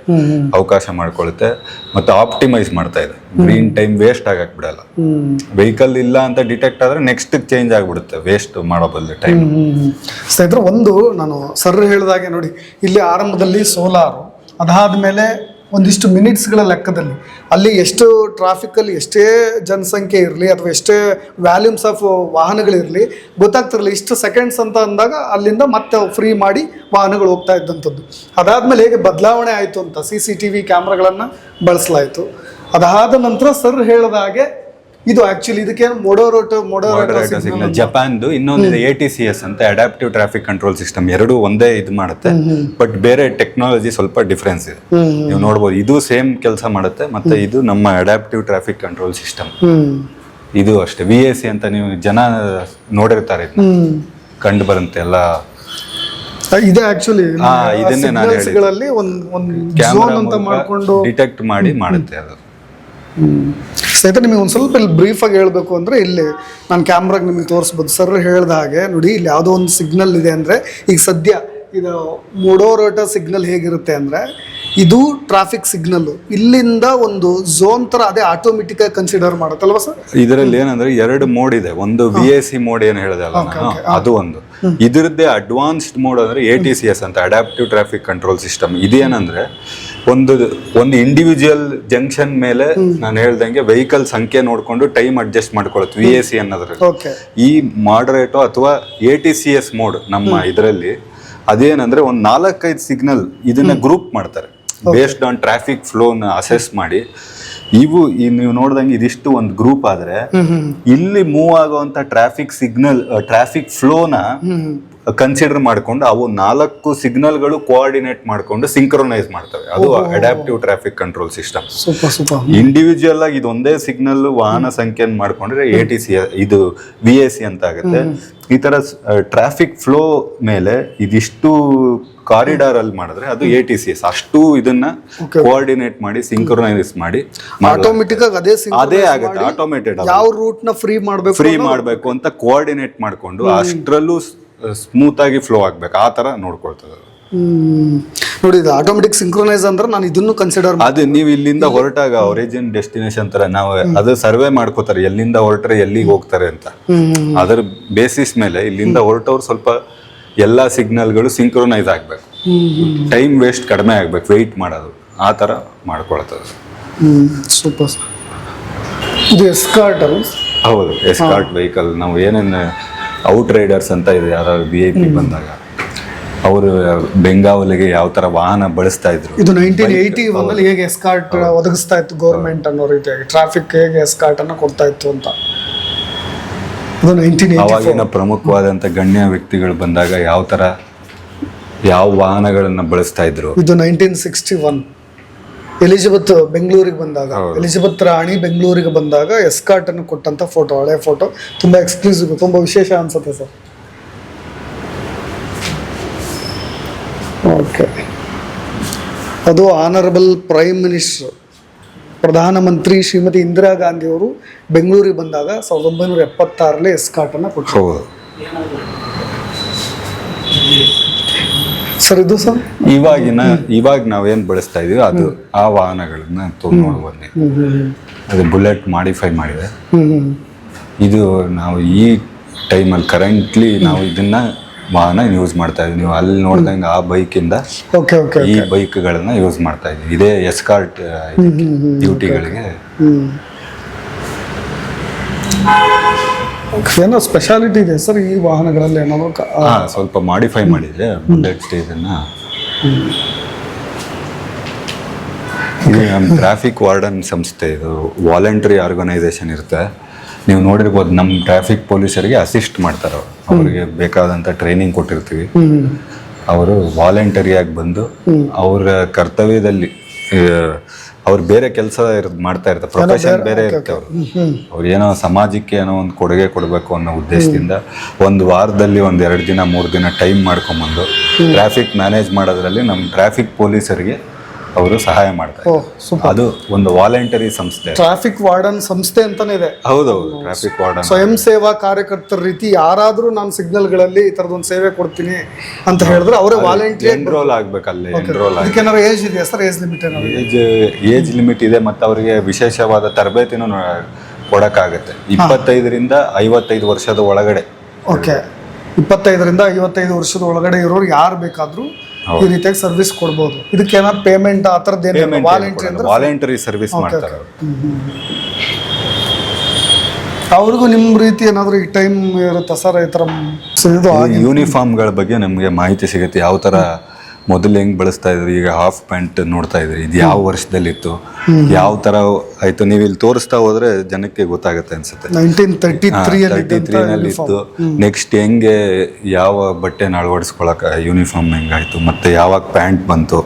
ಅವಕಾಶ ಮಾಡ್ಕೊಳ್ಳುತ್ತೆ ಮತ್ತೆ ಆಪ್ಟಿಮೈಸ್ ಮಾಡ್ತಾ ಇದೆ. ಗ್ರೀನ್ ಟೈಮ್ ವೇಸ್ಟ್ ಆಗಕ್ ಬಿಡಲ್ಲ. ವೆಹಿಕಲ್ ಇಲ್ಲ ಅಂತ ಡಿಟೆಕ್ಟ್ ಆದ್ರೆ ನೆಕ್ಸ್ಟ್ ಚೇಂಜ್ ಆಗ್ಬಿಡುತ್ತೆ ವೇಸ್ಟ್ ಮಾಡೋ ಬದಲು ಟೈಮ್ ಸರ್ ಸ್ನೇಹಿತರೆ ಒಂದು ನಾನು ಸರ್ ಹೇಳಿದಾಗೆ ನೋಡಿ ಇಲ್ಲಿ ಆರಂಭದಲ್ಲಿ ಸೋಲಾರು ಅದಾದ್ಮೇಲೆ ಒಂದಿಷ್ಟು ಮಿನಿಟ್ಸ್ಗಳ ಲೆಕ್ಕದಲ್ಲಿ. ಅಲ್ಲಿ ಎಷ್ಟು ಟ್ರಾಫಿಕಲ್ಲಿ ಎಷ್ಟೇ ಜನಸಂಖ್ಯೆ ಇರಲಿ ಅಥವಾ ಎಷ್ಟೇ ವ್ಯಾಲ್ಯೂಮ್ಸ್ ಆಫ್ ವಾಹನಗಳಿರಲಿ ಗೊತ್ತಾಗ್ತಿರಲಿ ಇಷ್ಟು ಸೆಕೆಂಡ್ಸ್ ಅಂತ ಅಂದಾಗ ಅಲ್ಲಿಂದ ಮತ್ತೆ ಫ್ರೀ ಮಾಡಿ ವಾಹನಗಳು ಹೋಗ್ತಾ ಇದ್ದಂಥದ್ದು. ಅದಾದಮೇಲೆ ಹೇಗೆ ಬದಲಾವಣೆ ಆಯಿತು ಅಂತ ಸಿ ಸಿ ಟಿ ವಿ ಕ್ಯಾಮ್ರಾಗಳನ್ನು ಬಳಸಲಾಯಿತು. ಅದಾದ ನಂತರ ಸರ್ ಹೇಳಿದ ಹಾಗೆ ಇದು ಆಕ್ಚುಲಿ ಇದಕ್ಕೆ ಮೊಡೋರೋಟೋ ಮೊಡೋರೋಟೋ ಸಿಗ್ನಲ್ ಜಪಾನ್ದು ಇನ್ನೊಂದಿದೆ ಎ ಟಿ ಸಿ ಎಸ್ ಅಂತ ಅಡಾಪ್ಟಿವ್ ಟ್ರಾಫಿಕ್ ಕಂಟ್ರೋಲ್ ಸಿಸ್ಟಮ್ ಎರಡು ಒಂದೇ ಇದು ಮಾಡುತ್ತೆ. ಬಟ್ ಬೇರೆ ಟೆಕ್ನಾಲಜಿ ಸ್ವಲ್ಪ ಡಿಫ್ರೆನ್ಸ್ ಇದೆ. ನೀವು ನೋಡ್ಬೋದು ಇದು ಸೇಮ್ ಕೆಲಸ ಮಾಡುತ್ತೆ ಮತ್ತೆ ಇದು ನಮ್ಮ ಅಡಾಪ್ಟಿವ್ ಟ್ರಾಫಿಕ್ ಕಂಟ್ರೋಲ್ ಸಿಸ್ಟಮ್ ಇದು ಅಷ್ಟೇ. ವಿ ಎ ಸಿ ಅಂತ ನೀವು ಜನ ನೋಡಿರ್ತಾರೆ ಕಂಡು ಬರುತ್ತೆ ಎಲ್ಲ. ಇದೆ ಆಕ್ಚುಲಿ ಇದನ್ನೇ ನಾನು. ಒಂದು ಕ್ಯಾಮ್ರಾ ಅಂತ ಮಾಡ್ಕೊಂಡು ಡಿಟೆಕ್ಟ್ ಮಾಡಿ ಮಾಡುತ್ತೆ ಅದು. ಸ್ನೇಹಿತರೆ ನಿಮಗೆ ಒಂದು ಸ್ವಲ್ಪ ಇಲ್ಲಿ ಬ್ರೀಫಾಗಿ ಹೇಳಬೇಕು ಅಂದರೆ ಇಲ್ಲಿ ನಾನು ಕ್ಯಾಮ್ರಾಗೆ ನಿಮಗೆ ತೋರಿಸ್ಬೋದು. ಸರ್ ಹೇಳಿದ ಹಾಗೆ ನೋಡಿ ಇಲ್ಲಿ ಯಾವುದೋ ಒಂದು ಸಿಗ್ನಲ್ ಇದೆ ಅಂದರೆ ಈಗ ಸದ್ಯ ಇದು ಮೂಡೋರೋಟ ಸಿಗ್ನಲ್ ಹೇಗಿರುತ್ತೆ ಅಂದರೆ ಇದು ಟ್ರಾಫಿಕ್ ಸಿಗ್ನಲ್ಲು ಇಲ್ಲಿಂದ ಒಂದು ಝೋನ್ ಥರ ಅದೇ ಆಟೋಮೆಟಿಕ್ ಆಗಿ ಕನ್ಸಿಡರ್ ಮಾಡುತ್ತಲ್ವ ಸರ್ ಇದರಲ್ಲಿ ಏನಂದ್ರೆ ಎರಡು ಮೋಡ್ ಇದೆ. ಒಂದು ವಿ ಎ ಸಿ ಮೋಡ್ ಏನು ಹೇಳಿದೆ ಅಲ್ಲ ಅದು ಒಂದು. ಇದರದ್ದೇ ಅಡ್ವಾನ್ಸ್ಡ್ ಮೋಡ್ ಅಂದ್ರೆ ಎ ಟಿ ಸಿ ಎಸ್ ಅಂತ ಅಡಾಪ್ಟಿವ್ ಟ್ರಾಫಿಕ್ ಕಂಟ್ರೋಲ್ ಸಿಸ್ಟಮ್ ಇದೇನಂದ್ರೆ ಒಂದು ಒಂದು ಇಂಡಿವಿಜುವಲ್ ಜಂಕ್ಷನ್ ಮೇಲೆ ನಾನು ಹೇಳ್ದಂಗೆ ವೆಹಿಕಲ್ ಸಂಖ್ಯೆ ನೋಡಿಕೊಂಡು ಟೈಮ್ ಅಡ್ಜಸ್ಟ್ ಮಾಡ್ಕೊಳ್ಳುತ್ತೆ ವಿ ಎ ಸಿ ಅನ್ನೋದ್ರಲ್ಲಿ. ಈ ಮಾಡರೇಟೋ ಅಥವಾ A T C S mode ನಮ್ಮ ಇದರಲ್ಲಿ ಅದೇನಂದ್ರೆ ಒಂದು ನಾಲ್ಕೈದು ಸಿಗ್ನಲ್ ಇದನ್ನ ಗ್ರೂಪ್ ಮಾಡ್ತಾರೆ. ಬೇಸ್ಡ್ ಆನ್ ಟ್ರಾಫಿಕ್ ಫ್ಲೋನ ಅಸೆಸ್ ಮಾಡಿ. ಇವು ಈ ನೀವು ನೋಡ್ದಂಗೆ ಇದಿಷ್ಟು ಒಂದು ಗ್ರೂಪ್ ಆದ್ರೆ ಇಲ್ಲಿ ಮೂವ್ ಆಗುವಂತ ಟ್ರಾಫಿಕ್ ಸಿಗ್ನಲ್ ಟ್ರಾಫಿಕ್ ಫ್ಲೋನ ಕನ್ಸಿಡರ್ ಮಾಡ್ಕೊಂಡು ಅವು ನಾಲ್ಕು ಸಿಗ್ನಲ್ಗಳು ಕೋಆರ್ಡಿನೇಟ್ ಮಾಡ್ಕೊಂಡು ಸಿಂಕ್ರೊನೈಸ್ ಮಾಡ್ತವೆ. ಅದು adaptive traffic control system individual ಆಗಿ ಇದೊಂದೇ ಸಿಗ್ನಲ್ ವಾಹನ ಸಂಖ್ಯೆಯನ್ನು ಮಾಡ್ಕೊಂಡ್ರೆ ಎ ಟಿ ಸಿ ಇದು ವಿ ಎ ಸಿ ಅಂತ ಆಗುತ್ತೆ ಈ ತರ ಟ್ರಾಫಿಕ್ ಫ್ಲೋ ಮೇಲೆ ಇದಿಷ್ಟು ಕಾರಿಡಾರ್ ಅಲ್ಲಿ ಮಾಡಿದ್ರೆ ಅದು ಎ ಟಿ ಸಿ ಎಸ್ ಅಷ್ಟು ಇದನ್ನ ಕೋಆರ್ಡಿನೇಟ್ ಮಾಡಿ ಸಿಂಕ್ರೊನೈಸ್ ಮಾಡಿ. ಆಟೋಮೆಟಿಕ್ ಆಗಿ ಅದೇ ಅದೇ ಆಗುತ್ತೆ ಆಟೋಮೇಟೆಡ್ ಯಾವ ರೂಟ್ನ ಫ್ರೀ ಮಾಡಬೇಕು ಫ್ರೀ ಮಾಡಬೇಕು ಅಂತ ಕೋಆರ್ಡಿನೇಟ್ ಮಾಡ್ಕೊಂಡು ಅಷ್ಟರಲ್ಲೂ ಸ್ಮೂತ್ ಆಗಿ ಫ್ಲೋ ಆಗ್ಬೇಕು. ಆ ತರ ನೋಡ್ಕೊಳ್ತದೆ ನೋಡಿ ಇದು ಆಟೋಮೆಟಿಕ್ ಸಿಂಕ್ರೋನೈಸ್ ಅಂದ್ರೆ ನಾನು ಇದನ್ನು ಕನ್ಸಿಡರ್ ಅದು ನೀವು ಇಲ್ಲಿಂದ ಹೊರಟಾಗ ಒರಿಜಿನ್ ಡೆಸ್ಟಿನೇಷನ್ ತರ ನಾವು ಅದು ಸರ್ವೆ ಮಾಡ್ಕೋತಾರೆ ಎಲ್ಲಿಂದ ಹೊರಟ್ರೆ ಎಲ್ಲಿಗೆ ಹೋಗ್ತಾರೆ ಅಂತ. ಅದರ ಬೇಸಿಸ್ ಮೇಲೆ ಇಲ್ಲಿಂದ ಹೊರಟವ್ರು ಸ್ವಲ್ಪ ಎಲ್ಲಾ ಸಿಗ್ನಲ್ಗಳು ಸಿಂಕ್ರೋನೈಸ್ ಆಗ್ಬೇಕು. ಟೈಮ್ ವೇಸ್ಟ್ ಕಡಿಮೆ ಆಗ್ಬೇಕು ವೆಯ್ಟ್ ಮಾಡೋದು. ಆ ತರ ಮಾಡ್ಕೊಳ್ತದೆ. ಸೂಪರ್ ಇದು ಎಸ್ಕಾರ್ಟ್ ಹೌದು ಎಸ್ಕಾರ್ಟ್ ವೆಹಿಕಲ್. ನಾವು ಏನೇನು ಔಟ್ ರೈಡರ್ಸ್ ಅಂತ ಇದೆ ಯಾರು ವಿ ಐ ಪಿ ಬಂದಾಗ ಅವರು ಬೆಂಗಾವಲಿಗೆ ಯಾವ ತರ ವಾಹನ ಬಳಸ್ತಾ ಇದ್ರು. ಇದು ನೈನ್ಟೀನ್ ಏಯ್ಟಿ ಒಂದಲ್ಲಿ ಹೇಗೆ ಎಸ್ಕಾರ್ಟ್ ಒದಗಿಸ್ತಾ ಇತ್ತು ಗೌರ್ಮೆಂಟ್ ಅನ್ನೋ ರೀತಿಯಾಗಿ ಟ್ರಾಫಿಕ್ ಹೇಗೆ ಎಸ್ಕಾರ್ಟ್ ಅನ್ನ ಕೊಡ್ತಾ ಇತ್ತು ಅಂತ. ಅವಾಗಿನ ಪ್ರಮುಖವಾದಂತ ಗಣ್ಯ ವ್ಯಕ್ತಿಗಳು ಬಂದಾಗ ಯಾವ ತರ ಯಾವ ವಾಹನಗಳನ್ನ ಬಳಸ್ತಾ ಇದ್ರು? ಇದು ನೈನ್ಟೀನ್ ಸಿಕ್ಸ್ಟಿ ಒನ್ ಎಲಿಜಬೆತ್ ಬೆಂಗಳೂರಿಗೆ ಬಂದಾಗ ಎಲಿಜಬೆತ್ ರಾಣಿ ಬೆಂಗಳೂರಿಗೆ ಬಂದಾಗ ಎಸ್ಕಾರ್ಟ್ ಅನ್ನು ಕೊಟ್ಟಂತ ಫೋಟೋ ಹಳೆ ಫೋಟೋ ತುಂಬಾ ಎಕ್ಸ್ಕ್ಲೂಸಿವ್ ತುಂಬಾ ವಿಶೇಷ ಅನ್ಸುತ್ತೆ ಸರ್. ಓಕೆ ಅದು ಆನರಬಲ್ ಪ್ರೈಮ್ ಮಿನಿಸ್ಟರ್ ಪ್ರಧಾನಮಂತ್ರಿ ಶ್ರೀಮತಿ ಇಂದಿರಾ ಗಾಂಧಿ ಅವರು ಬೆಂಗಳೂರಿಗೆ ಬಂದಾಗ ಸಾವಿರದ ಒಂಬೈನೂರ ಎಪ್ಪತ್ತಾರಲ್ಲೇ ಎಸ್ಕಾಟನ್ನು ಕೊಟ್ಟರು ಹೌದು. ಸರ್ ಇದು ಸರ್? ಇವಾಗಿನ ಇವಾಗ ನಾವೇನು ಬಳಸ್ತಾ ಇದೀವಿ ಅದು ಆ ವಾಹನಗಳನ್ನ ತೊಗೊಂಡು ಹ್ಮ್. ಅದು ಬುಲೆಟ್ ಮಾಡಿಫೈ ಮಾಡಿದೆ. ಇದು ನಾವು ಈ ಟೈಮಲ್ಲಿ ಕರೆಂಟ್ಲಿ ನಾವು ಇದನ್ನ ವಾಹನ ಯೂಸ್ ಮಾಡ್ತಾ ಇದ್ದೀವಿ. ನೀವು ಅಲ್ಲಿ ನೋಡ್ದಂಗೆ ಆ ಬೈಕಿಂದ ಓಕೆ ಓಕೆ ಈ ಬೈಕ್ಗಳನ್ನ ಯೂಸ್ ಮಾಡ್ತಾ ಇದ್ದೀವಿ. ಇದೇ ಎಸ್ಕಾರ್ಟ್ ಡ್ಯೂಟಿಗಳಿಗೆ ಏನೋ ಸ್ಪೆಷಾಲಿಟಿ ಇದೆ ಸರ್ ಈ ವಾಹನಗಳಲ್ಲಿ ಏನೋ ಸ್ವಲ್ಪ ಮಾಡಿಫೈ ಮಾಡಿದ್ರೆ ಬುಲೆಟ್ ಇದನ್ನ ಇದು ನಮ್ಮ ಟ್ರಾಫಿಕ್ ವಾರ್ಡನ್ ಸಂಸ್ಥೆ ಇದು ವಾಲಂಟ್ರಿ ಆರ್ಗನೈಸೇಷನ್ ಇರುತ್ತೆ. ನೀವು ನೋಡಿರ್ಬೋದು ನಮ್ಮ ಟ್ರಾಫಿಕ್ ಪೊಲೀಸರಿಗೆ ಅಸಿಸ್ಟ್ ಮಾಡ್ತಾರೆ ಅವರು. ಅವರಿಗೆ ಬೇಕಾದಂಥ ಟ್ರೈನಿಂಗ್ ಕೊಟ್ಟಿರ್ತೀವಿ. ಅವರು ವಾಲಂಟರಿಯಾಗಿ ಬಂದು ಅವರ ಕರ್ತವ್ಯದಲ್ಲಿ ಅವ್ರು ಬೇರೆ ಕೆಲಸ ಮಾಡ್ತಾ ಇರ್ತಾರೆ. ಪ್ರೊಫೆಷನ್ ಬೇರೆ ಇರುತ್ತೆ ಅವರು. ಅವ್ರು ಏನೋ ಸಮಾಜಕ್ಕೆ ಏನೋ ಒಂದು ಕೊಡುಗೆ ಕೊಡಬೇಕು ಅನ್ನೋ ಉದ್ದೇಶದಿಂದ ಒಂದು ವಾರದಲ್ಲಿ ಒಂದು ಎರಡು ದಿನ ಮೂರು ದಿನ ಟೈಮ್ ಮಾಡ್ಕೊಂಬಂದು ಟ್ರಾಫಿಕ್ ಮ್ಯಾನೇಜ್ ಮಾಡೋದ್ರಲ್ಲಿ ನಮ್ಮ ಟ್ರಾಫಿಕ್ ಪೊಲೀಸರಿಗೆ ಅವರು ಸಹಾಯ ಮಾಡ್ತಾರೆ ಅದು ಒಂದು ವಾಲಂಟರಿ ಸಂಸ್ಥೆ. ಟ್ರಾಫಿಕ್ ವಾರ್ಡನ್ ಸಂಸ್ಥೆ ಅಂತಾನೆ ಇದೆ. ಹೌದೌದು ಟ್ರಾಫಿಕ್ ವಾರ್ಡನ್ ಸ್ವಯಂ ಸೇವಾ ಕಾರ್ಯಕರ್ತರ ರೀತಿ ಯಾರಾದ್ರೂ ನಾನು ಸಿಗ್ನಲ್ಗಳಲ್ಲಿ ಈ ಥರದೊಂದು ಸೇವೆ ಕೊಡ್ತೀನಿ ಅಂತ ಹೇಳಿದ್ರೆ ಅವರೇ ವಾಲಂಟಿಯರ್ ಎನ್ರೋಲ್ ಆಗ್ಬೇಕಲ್ಲ ಎನ್ರೋಲ್ ಆಗಿ ಅದಕ್ಕೆ ಏಜ್ ಇದೆಯಾ ಸರ್? ಏಜ್ ಲಿಮಿಟ್ ಏನಾದ್ರು ಏಜ್ ಏಜ್ ಲಿಮಿಟ್ ಇದೆ ಮತ್ತು ಅವರಿಗೆ ವಿಶೇಷವಾದ ತರಬೇತಿನೂ ಕೊಡಕಾಗುತ್ತೆ ಕೊಡಕ್ಕಾಗತ್ತೆ. ಇಪ್ಪತ್ತೈದರಿಂದ ಐವತ್ತೈದು ವರ್ಷದ ಒಳಗಡೆ. ಓಕೆ ಇಪ್ಪತ್ತೈದರಿಂದ ಐವತ್ತೈದು ವರ್ಷದ ಒಳಗಡೆ ಇರೋರು ಯಾರು ಬೇಕಾದ್ರೂ ಈ ರೀತಿಯಾಗಿ ಸರ್ವಿಸ್ ಕೊಡ್ಬೋದು. ಇದಕ್ಕೆ ಏನಾದ್ರು ಪೇಮೆಂಟ್ ಆ ಥರದ್ದು ಏನು ವಾಲಂಟ್ರಿ ಅಂದ್ರೆ ವಾಲಂಟರಿ ಸರ್ವಿಸ್ ಮಾಡ್ತಾರೆ ಅವ್ರು. ಅವ್ರಿಗೂ ನಿಮ್ಮ ರೀತಿ ಏನಾದ್ರು ಈ ಟೈಮ್ ಇರುತ್ತಾ ಸರ್ ಈ ಥರ ಯೂನಿಫಾರ್ಮ್ಗಳ ಬಗ್ಗೆ ನಮಗೆ ಮಾಹಿತಿ ಸಿಗುತ್ತೆ. ಯಾವ ತರ ಮೊದಲು ಹೆಂಗ್ ಬಳಸ್ತಾ ಇದ್ರಿ? ಈಗ ಹಾಫ್ ಪ್ಯಾಂಟ್ ನೋಡ್ತಾ ಇದ್ರಿ. ಇದು ಯಾವ ವರ್ಷದಲ್ಲಿತ್ತು? ಯಾವ ತರ ಆಯ್ತು? ನೀವು ಇಲ್ಲಿ ತೋರಿಸ್ತಾ ಹೋದ್ರೆ ಜನಕ್ಕೆ ಗೊತ್ತಾಗುತ್ತೆ ಅನ್ಸುತ್ತೆ. ತರ್ಟಿ ತ್ರೀನಲ್ಲಿ ಇತ್ತು ನೆಕ್ಸ್ಟ್ ಹೆಂಗೆ ಯಾವ ಬಟ್ಟೆನ ಅಳವಡಿಸ್ಕೊಳಕ ಯೂನಿಫಾರ್ಮ್ ಹೆಂಗಾಯ್ತು? ಮತ್ತೆ ಯಾವಾಗ ಪ್ಯಾಂಟ್ ಬಂತು?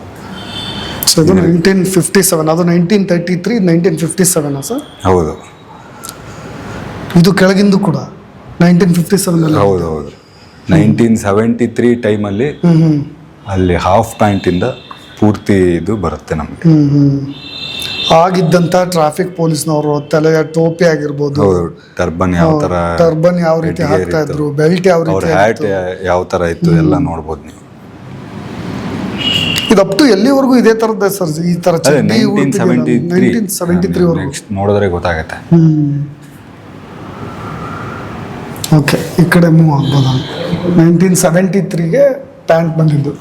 ಸೊ ಇದು ನೈನ್ಟೀನ್ ಫಿಫ್ಟಿ ಸೆವೆನ್ ಅದು nineteen thirty three nineteen fifty seven sir? ಹೌದು. ಇದು ಕೆಳಗಿಂದು ಕೂಡ ನೈನ್ಟೀನ್ ಫಿಫ್ಟಿ ಸೆವೆನ್ ಹೌದು ಹೌದು. ನೈನ್ಟೀನ್ ಸೆವೆಂಟಿ ತ್ರೀ ಟೈಮಲ್ಲಿ ಅಲ್ಲಿ ಹಾಫ್ ಪ್ಯಾಂಟಿಂದ ಪೂರ್ತಿ ಇದು ಬರುತ್ತೆ ನಮಗೆ. ಆಗಿದ್ದಂತ ಟ್ರಾಫಿಕ್ ಪೊಲೀಸ್ನವರು ತಲೆಯ ಟೋಪಿ ಆಗಿರ್ಬೋದು. ಹೌದು ಟರ್ಬನ್ ಯಾವ ತರ ಟರ್ಬನ್ ಯಾವ ರೀತಿ ಹಾಕ್ತಾ ಇದ್ರು ಬೆಲ್ಟ್ ಯಾವ ಅವ್ರ ರೀತಿ ಹ್ಯಾಟ್ ಯಾವ ತರ ಇತ್ತು ಎಲ್ಲ ನೋಡ್ಬೋದು ನೀವು. ಇದು ಅಪ್ ಟು ಎಲ್ಲಿವರೆಗೂ ಇದೇ ತರದ ಸರ್ ಈ ತರ ಅದೇ nineteen seventy three nineteen seventy three ವರೆಗೂ? ನೆಕ್ಸ್ಟ್ ನೋಡಿದ್ರೆ ಗೊತ್ತಾಗುತ್ತೆ. ಓಕೆ ಈ ಕಡೆ ಮೂವ್ ಆಗ್ಬೋದ? ನೈನ್ಟೀನ್ ಸೆವೆಂಟಿ ತ್ರೀಗೆ ಪ್ಯಾಂಟ್ ಬಂದಿದ್ದು.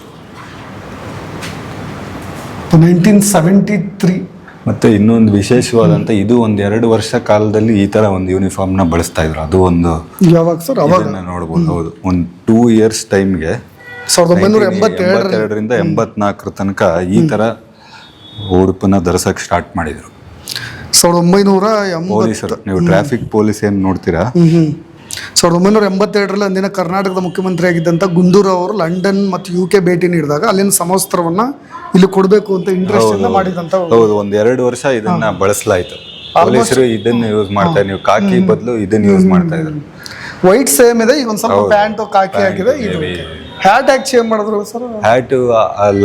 ನೈನ್ಟೀನ್ ಸೆವೆಂಟಿ ತ್ರೀ ಮತ್ತೆ ಇನ್ನೊಂದು ವಿಶೇಷವಾದಂತ ಇದು ಒಂದು ಎರಡು ವರ್ಷ ಕಾಲದಲ್ಲಿ ಈ ತರ ಒಂದು ಯೂನಿಫಾರ್ಮ್ನ ಬಳಸ್ತಾ ಇದ್ರು. ಅದು ಒಂದು ಯಾವಾಗ ಸರ್? ಅವಾಗ? ನೋಡ್ಬೋದು ಹೌದು. ಒಂದು ಟೂ ಇಯರ್ಸ್ ಟೈಮ್ಗೆ ಸಾವಿರದ ಒಂಬೈನೂರ ಎಂಬತ್ತೆರಡರಿಂದ ಎಂಬತ್ನಾಲ್ಕರ ತನಕ ಈ ತರ ಉಡುಪನ್ನ ಧರಿಸಕ್ ಸ್ಟಾರ್ಟ್ ಮಾಡಿದ್ರು. ಸಾವಿರದ ಒಂಬೈನೂರ ಪೊಲೀಸರು ನೀವು ಟ್ರಾಫಿಕ್ ಪೊಲೀಸ್ ಏನು ನೋಡ್ತೀರಾ? ಸಾವಿರದ ಒಂಬೈನೂರ ಎಂಬತ್ತೆರಡರಲ್ಲಿ ಅಂದಿನ ಕರ್ನಾಟಕದ ಮುಖ್ಯಮಂತ್ರಿ ಆಗಿದ್ದಂಥ ಗುಂದೂರು ಅವರು ಲಂಡನ್ ಮತ್ತು ಯು ಕೆ ಭೇಟಿ ನೀಡಿದಾಗ ಅಲ್ಲಿನ ಸಮವಸ್ತ್ರವನ್ನ ಇಲ್ಲಿ ಕೊಡಬೇಕು ಅಂತ ಇಂಟ್ರೆಸ್ಟ್ ಇಂದ ಮಾಡಿದಂತ ಹೌದು ಒಂದ್ ಎರಡು ವರ್ಷ ಇದನ್ನ ಬಳಸಲಾಯ್ತು. ಪೊಲೀಸರು ಇದನ್ನ ಯೂಸ್ ಮಾಡ್ತಾ ನೀವು ಕಾಕಿ ಬದಲು ಇದನ್ನ ಯೂಸ್ ಮಾಡ್ತಾ ಇದ್ರು. ವೈಟ್ ಸೇಮ್ ಇದೆ ಈಗ ಒಂದ್ ಸ್ವಲ್ಪ ಪ್ಯಾಂಟ್ ಕಾಕಿ ಆಗಿದೆ ಇದು ಹ್ಯಾಟ್ ಆಗಿ ಚೇಂಜ್ ಮಾಡಿದ್ರು ಸರ್? ಹ್ಯಾಟ್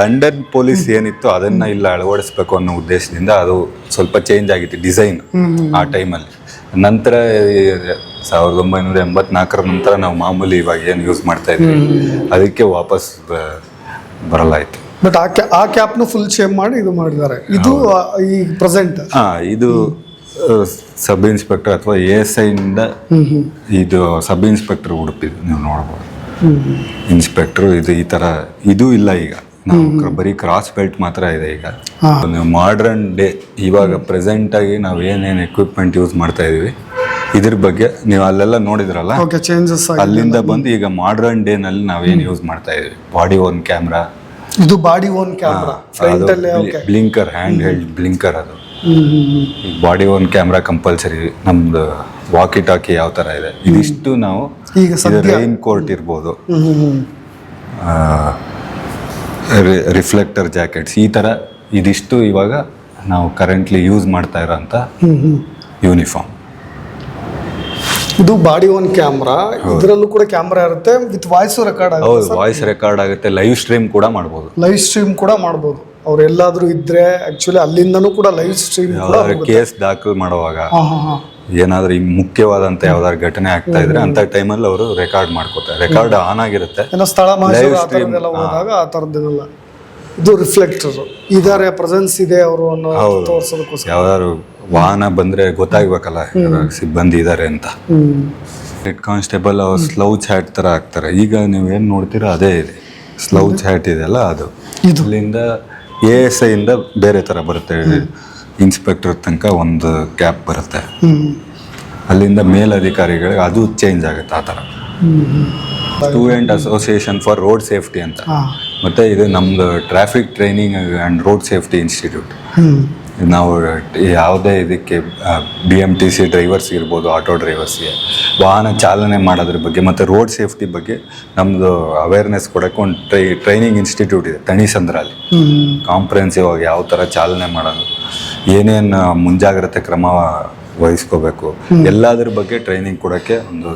ಲಂಡನ್ ಪೊಲೀಸ್ ಏನಿತ್ತು ಅದನ್ನ ಇಲ್ಲ ಅಳವಡಿಸ್ಬೇಕು ಅನ್ನೋ ಉದ್ದೇಶದಿಂದ ಅದು ಸ್ವಲ್ಪ ಚೇಂಜ್ ಆಗಿತ್ತು ಡಿಸೈನ್ ಆ ಟೈಮಲ್ಲಿ ನಂತರ ಸಾವಿರದ ಒಂಬೈನೂರ ಎಂಬತ್ನಾಲ್ಕರ ನಂತರ ನಾವು ಮಾಮೂಲಿ ಇವಾಗ ಏನು ಯೂಸ್ ಮಾಡ್ತಾ ಇದ್ದೀವಿ ಅದಕ್ಕೆ ವಾಪಸ್ ಬರಲಾಯ್ತು. ಬಟ್ ಆ ಕ್ಯಾ ಆ ಕ್ಯಾಪ್ನು ಫುಲ್ ಚೇಂಜ್ ಮಾಡಿ ಇದು ಮಾಡಿದ್ದಾರೆ. ಇದು ಈ ಪ್ರೆಸೆಂಟ್ ಹಾ ಇದು ಸಬ್ ಇನ್ಸ್ಪೆಕ್ಟರ್ ಅಥವಾ ಎ ಎಸ್ ಐನಿಂದ ಇದು ಸಬ್ ಇನ್ಸ್ಪೆಕ್ಟರ್ ಉಡುಪಿದು ನೀವು ನೋಡ್ಬೋದು. ಇನ್ಸ್ಪೆಕ್ಟರ್ ಇದು ಈ ತರ ಇದು ಇಲ್ಲ ಈಗ. ನಾವು ಬರೀ ಕ್ರಾಸ್ ಬೆಲ್ಟ್ ಮಾತ್ರ ಇದೆ ಈಗ. ಮಾಡ್ರನ್ ನೀವು ಮಾಡರ್ನ್ ಡೇ ಇವಾಗ ಪ್ರೆಸೆಂಟ್ ಆಗಿ ನಾವು ಏನೇನು ಎಕ್ವಿಪ್ಮೆಂಟ್ ಯೂಸ್ ಮಾಡ್ತಾ ಇದೀವಿ ಇದ್ರ ಬಗ್ಗೆ ನೀವು ಅಲ್ಲೆಲ್ಲ ನೋಡಿದ್ರಲ್ಲ? ಅಲ್ಲಿಂದ ಬಂದು ಈಗ ಮಾಡ್ರನ್ ಡೇನಲ್ಲಿ ನಾವೇನು ಯೂಸ್ ಮಾಡ್ತಾ ಇದೀವಿ? ಬಾಡಿ ಒನ್ ಕ್ಯಾಮ್ರಾ ಇದು ಬಾಡಿ ಓನ್ ಕ್ಯಾಮ್ರಾ ಫ್ರಂಟ್ ಅಲ್ಲಿ okay blinker hand held blinker ಅದು. ಬಾಡಿ ಓನ್ ಕ್ಯಾಮ್ರಾ ಕಂಪಲ್ಸರಿ ನಮ್ದು ವಾಕಿ ಟಾಕಿ ಯಾವ ತರ ಇದೆ. ಇದಿಷ್ಟು ನಾವು ಈಗ ರೈನ್ ಕೋಟ್ ಇರ್ಬೋದು. ರಿಫ್ಲೆಕ್ಟರ್ ಜಾಕೆಟ್ಸ್ ಈ ತರ ಇದಿಷ್ಟು ಇವಾಗ ನಾವು ಕರೆಂಟ್ಲಿ ಯೂಸ್ ಮಾಡ್ತಾ ಇರೋಂಥ ಯೂನಿಫಾರ್ಮ್ ಇದು ಬಾಡಿ ಒನ್ ಕ್ಯಾಮ್ರಾ. ಇದರಲ್ಲೂ ಕೂಡ ಕ್ಯಾಮ್ರಾ ಇರುತ್ತೆ. ವಿತ್ ವಾಯ್ಸ್ ರೆಕಾರ್ಡ್ ಆಗುತ್ತೆ ಹೌದು ವಾಯ್ಸ್ ರೆಕಾರ್ಡ್ ಆಗುತ್ತೆ. ಲೈವ್ ಸ್ಟ್ರೀಮ್ ಕೂಡ ಮಾಡಬಹುದು ಲೈವ್ ಸ್ಟ್ರೀಮ್ ಕೂಡ ಮಾಡಬಹುದು ಅವ್ರು ಎಲ್ಲಾದ್ರೂ ಇದ್ರೆ ಆಕ್ಚುಲಿ ಅಲ್ಲಿಂದನೂ ಕೂಡ ಲೈವ್ ಸ್ಟ್ರೀಮ್ ಕೂಡ ಯಾವ್ದಾದ್ರು ಕೇಸ್ ದಾಖಲು ಮಾಡುವಾಗ ಹಾ ಹಾ ಹಾ. ಏನಾದ್ರೂ ಈ ಮುಖ್ಯವಾದಂತ ಯಾವ್ದಾದ್ರು ಘಟನೆ ಆಗ್ತಾ ಇದ್ರೆ ಅಂತ ಟೈಮಲ್ಲಿ ಅವರು ರೆಕಾರ್ಡ್ ಮಾಡ್ಕೋತಾರೆ. ರೆಕಾರ್ಡ್ ಆನ್ ಆಗಿರುತ್ತೆ. ಏನೋ ಸ್ಥಳ ಆ stream, ಥರದ್ದೆಲ್ಲ ಹೋದಾಗ ಆ ಥರದ್ದೇನೆಲ್ಲ ಇದು ರಿಫ್ಲೆಕ್ಟರ್ ಇದಾರೆ ಪ್ರೆಸೆನ್ಸ್ ಇದೆ ಅವರು ಅನ್ನೋ ತೋರ್ಸೋದಕ್ಕೋಸ್ಕರ. ಯಾವ್ದಾದ್ರು ವಾಹನ ಬಂದ್ರೆ ಗೊತ್ತಾಗ್ಬೇಕಲ್ಲ ಸಿಬ್ಬಂದಿ ಇದಾರೆ ಅಂತ. ಹೆಡ್ ಕಾನ್ಸ್ಟೇಬಲ್ ಅವ್ರು ಸ್ಲೌಚ್ ಹ್ಯಾಟ್ ತರ ಹಾಕ್ತಾರೆ ಈಗ ನೀವು ಏನ್ ನೋಡ್ತೀರಾ ಅದೇ ಇದೆ. ಸ್ಲೌಚ್ ಹ್ಯಾಟ್ ಇದೆಯಲ್ಲ ಅದು. ಇದು. ಅಲ್ಲಿಂದ ಎ ಎಸ್ ಐ ಇಂದ ಬೇರೆ ತರ ಬರುತ್ತೆ ಇನ್ಸ್ಪೆಕ್ಟರ್ ತನಕ ಒಂದು ಕ್ಯಾಪ್ ಬರುತ್ತೆ. ಹ್ಮ್. ಅಲ್ಲಿಂದ ಮೇಲಧಿಕಾರಿಗಳಿಗೆ ಅದು ಚೇಂಜ್ ಆಗುತ್ತೆ ಆ ಥರ student association for road safety ಅಂತ. ಮತ್ತೆ ಇದು ನಮ್ದು traffic training and road safety institute ನಾವು ಯಾವುದೇ ಇದಕ್ಕೆ B M T C drivers ಇರ್ಬೋದು ಆಟೋ ಡ್ರೈವರ್ಸ್ಗೆ ವಾಹನ ಚಾಲನೆ ಮಾಡೋದ್ರ ಬಗ್ಗೆ ಮತ್ತು ರೋಡ್ ಸೇಫ್ಟಿ ಬಗ್ಗೆ ನಮ್ಮದು ಅವೇರ್ನೆಸ್ ಕೊಡೋಕ್ಕೆ ಒಂದು ಟ್ರೈ ಟ್ರೈನಿಂಗ್ ಇನ್ಸ್ಟಿಟ್ಯೂಟ್ ಇದೆ ತಣಿಸಂದ್ರಲ್ಲಿ ಅಲ್ಲಿ ಕಾಂಪ್ರಹೆನ್ಸಿವ್ ಆಗಿ ಯಾವ ಥರ ಚಾಲನೆ ಮಾಡೋದು ಏನೇನು ಮುಂಜಾಗ್ರತೆ ಕ್ರಮ ವಹಿಸ್ಕೋಬೇಕು ಎಲ್ಲದ್ರ ಬಗ್ಗೆ ಟ್ರೈನಿಂಗ್ ಕೊಡೋಕ್ಕೆ ಒಂದು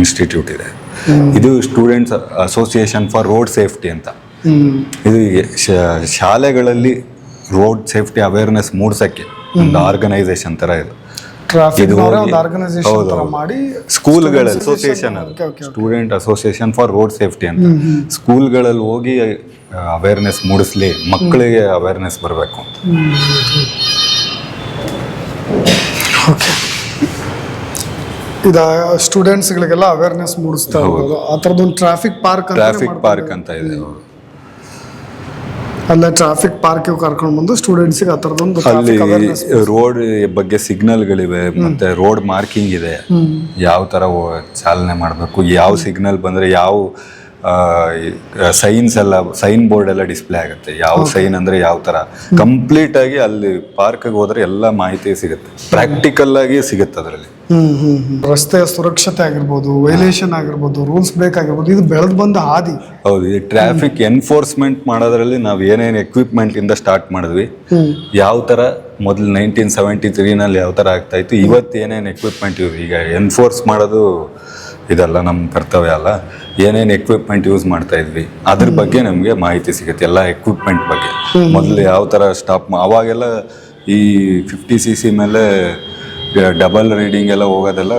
ಇನ್ಸ್ಟಿಟ್ಯೂಟ್ ಇದೆ. ಇದು students association for road safety ಅಂತ. ಇದು ಶಾಲೆಗಳಲ್ಲಿ ರೋಡ್ ಸೇಫ್ಟಿ ಅವೇರ್ನೆಸ್ ಮೂಡ್ಸಕ್ಕೆ ಒಂದು ಆರ್ಗನೈಸೇಷನ್ ತರ ಇದು. ಮಾಡಿ ಸ್ಕೂಲ್ಗಳ association student association for road safety ಅಂತ. ಸ್ಕೂಲ್ಗಳಲ್ಲಿ ಹೋಗಿ ಅವೇರ್ನೆಸ್ ಮೂಡಿಸ್ಲಿ ಮಕ್ಕಳಿಗೆ ಅವೇರ್ನೆಸ್ ಬರಬೇಕು ಅಂತ. ಇದ ಸ್ಟೂಡೆಂಟ್ಸ್ಗಳಿಗೆಲ್ಲ ಅವೇರ್ನೆಸ್ ಮೂಡಿಸ್ತಾ ಹೋಗೋದು ಆ ಥರದೊಂದು ಟ್ರಾಫಿಕ್ ಪಾರ್ಕ್ ಟ್ರಾಫಿಕ್ ಪಾರ್ಕ್ ಅಂತ ಇದೆ ಅಲ್ಲ ಟ್ರಾಫಿಕ್ ಪಾರ್ಕ್ ಕರ್ಕೊಂಡು ಬಂದು ಸ್ಟೂಡೆಂಟ್ಸಿಗೆ ಆ ಥರದೊಂದು ಅಲ್ಲಿ ರೋಡ್ ಬಗ್ಗೆ ಸಿಗ್ನಲ್ಗಳಿವೆ ಮತ್ತೆ ರೋಡ್ ಮಾರ್ಕಿಂಗ್ ಇದೆ. ಯಾವ ತರ ಚಾಲನೆ ಮಾಡಬೇಕು ಯಾವ ಸಿಗ್ನಲ್ ಬಂದ್ರೆ ಯಾವ ಸೈನ್ಸ್ ಎಲ್ಲ ಸೈನ್ ಬೋರ್ಡ್ ಎಲ್ಲ ಡಿಸ್ಪ್ಲೇ ಆಗುತ್ತೆ. ಯಾವ ಸೈನ್ ಅಂದ್ರೆ ಯಾವ ತರ. ಕಂಪ್ಲೀಟ್ ಆಗಿ ಅಲ್ಲಿ ಪಾರ್ಕ್ ಹೋದ್ರೆ ಎಲ್ಲ ಮಾಹಿತಿ ಸಿಗುತ್ತೆ. ಪ್ರಾಕ್ಟಿಕಲ್ ಆಗಿ ಸಿಗುತ್ತೆ ಅದರಲ್ಲಿ. ಹ್ಮ್ ಹ್ಮ್ ಹ್ಮ್. ಸುರಕ್ಷತೆ ಆಗಿರ್ಬೋದು ವೈಲೇಷನ್ ಆಗಿರ್ಬೋದು ರೂಲ್ಸ್ ಬ್ರೇಕ್ ಆಗಿರ್ಬೋದು ಇದು ಬೆಳೆದು ಬಂದ ಹಾದಿ. ಹೌದು ಈ ಟ್ರಾಫಿಕ್ ಎನ್ಫೋರ್ಸ್ಮೆಂಟ್ ಮಾಡೋದ್ರಲ್ಲಿ ನಾವು ಏನೇನು ಎಕ್ವಿಪ್ಮೆಂಟ್ ಇಂದ ಸ್ಟಾರ್ಟ್ ಮಾಡಿದ್ವಿ ಯಾವ ತರ ಮೊದಲು ನೈನ್ಟೀನ್ ಸೆವೆಂಟಿ ತ್ರೀನಲ್ಲಿ ಯಾವ ತರ ಆಗ್ತಾ ಇತ್ತು ಇವತ್ತು ಏನೇನು ಎಕ್ವಿಪ್ಮೆಂಟ್ ಇವ್ ಈಗ ಎನ್ಫೋರ್ಸ್ ಮಾಡೋದು ಇದೆಲ್ಲ ನಮ್ಮ ಕರ್ತವ್ಯ ಅಲ್ಲ ಏನೇನು ಎಕ್ವಿಪ್ಮೆಂಟ್ ಯೂಸ್ ಮಾಡ್ತಾ ಇದ್ವಿ ಅದ್ರ ಬಗ್ಗೆ ನಮಗೆ ಮಾಹಿತಿ ಸಿಗುತ್ತೆ ಎಲ್ಲ ಎಕ್ವಿಪ್ಮೆಂಟ್ ಬಗ್ಗೆ. ಮೊದಲು ಯಾವ ಥರ ಸ್ಟಾಪ್ ಅವಾಗೆಲ್ಲ ಈ ಫಿಫ್ಟಿ ಸಿ ಸಿ ಮೇಲೆ ಡಬಲ್ ರೀಡಿಂಗ್ ಎಲ್ಲ ಹೋಗೋದೆಲ್ಲ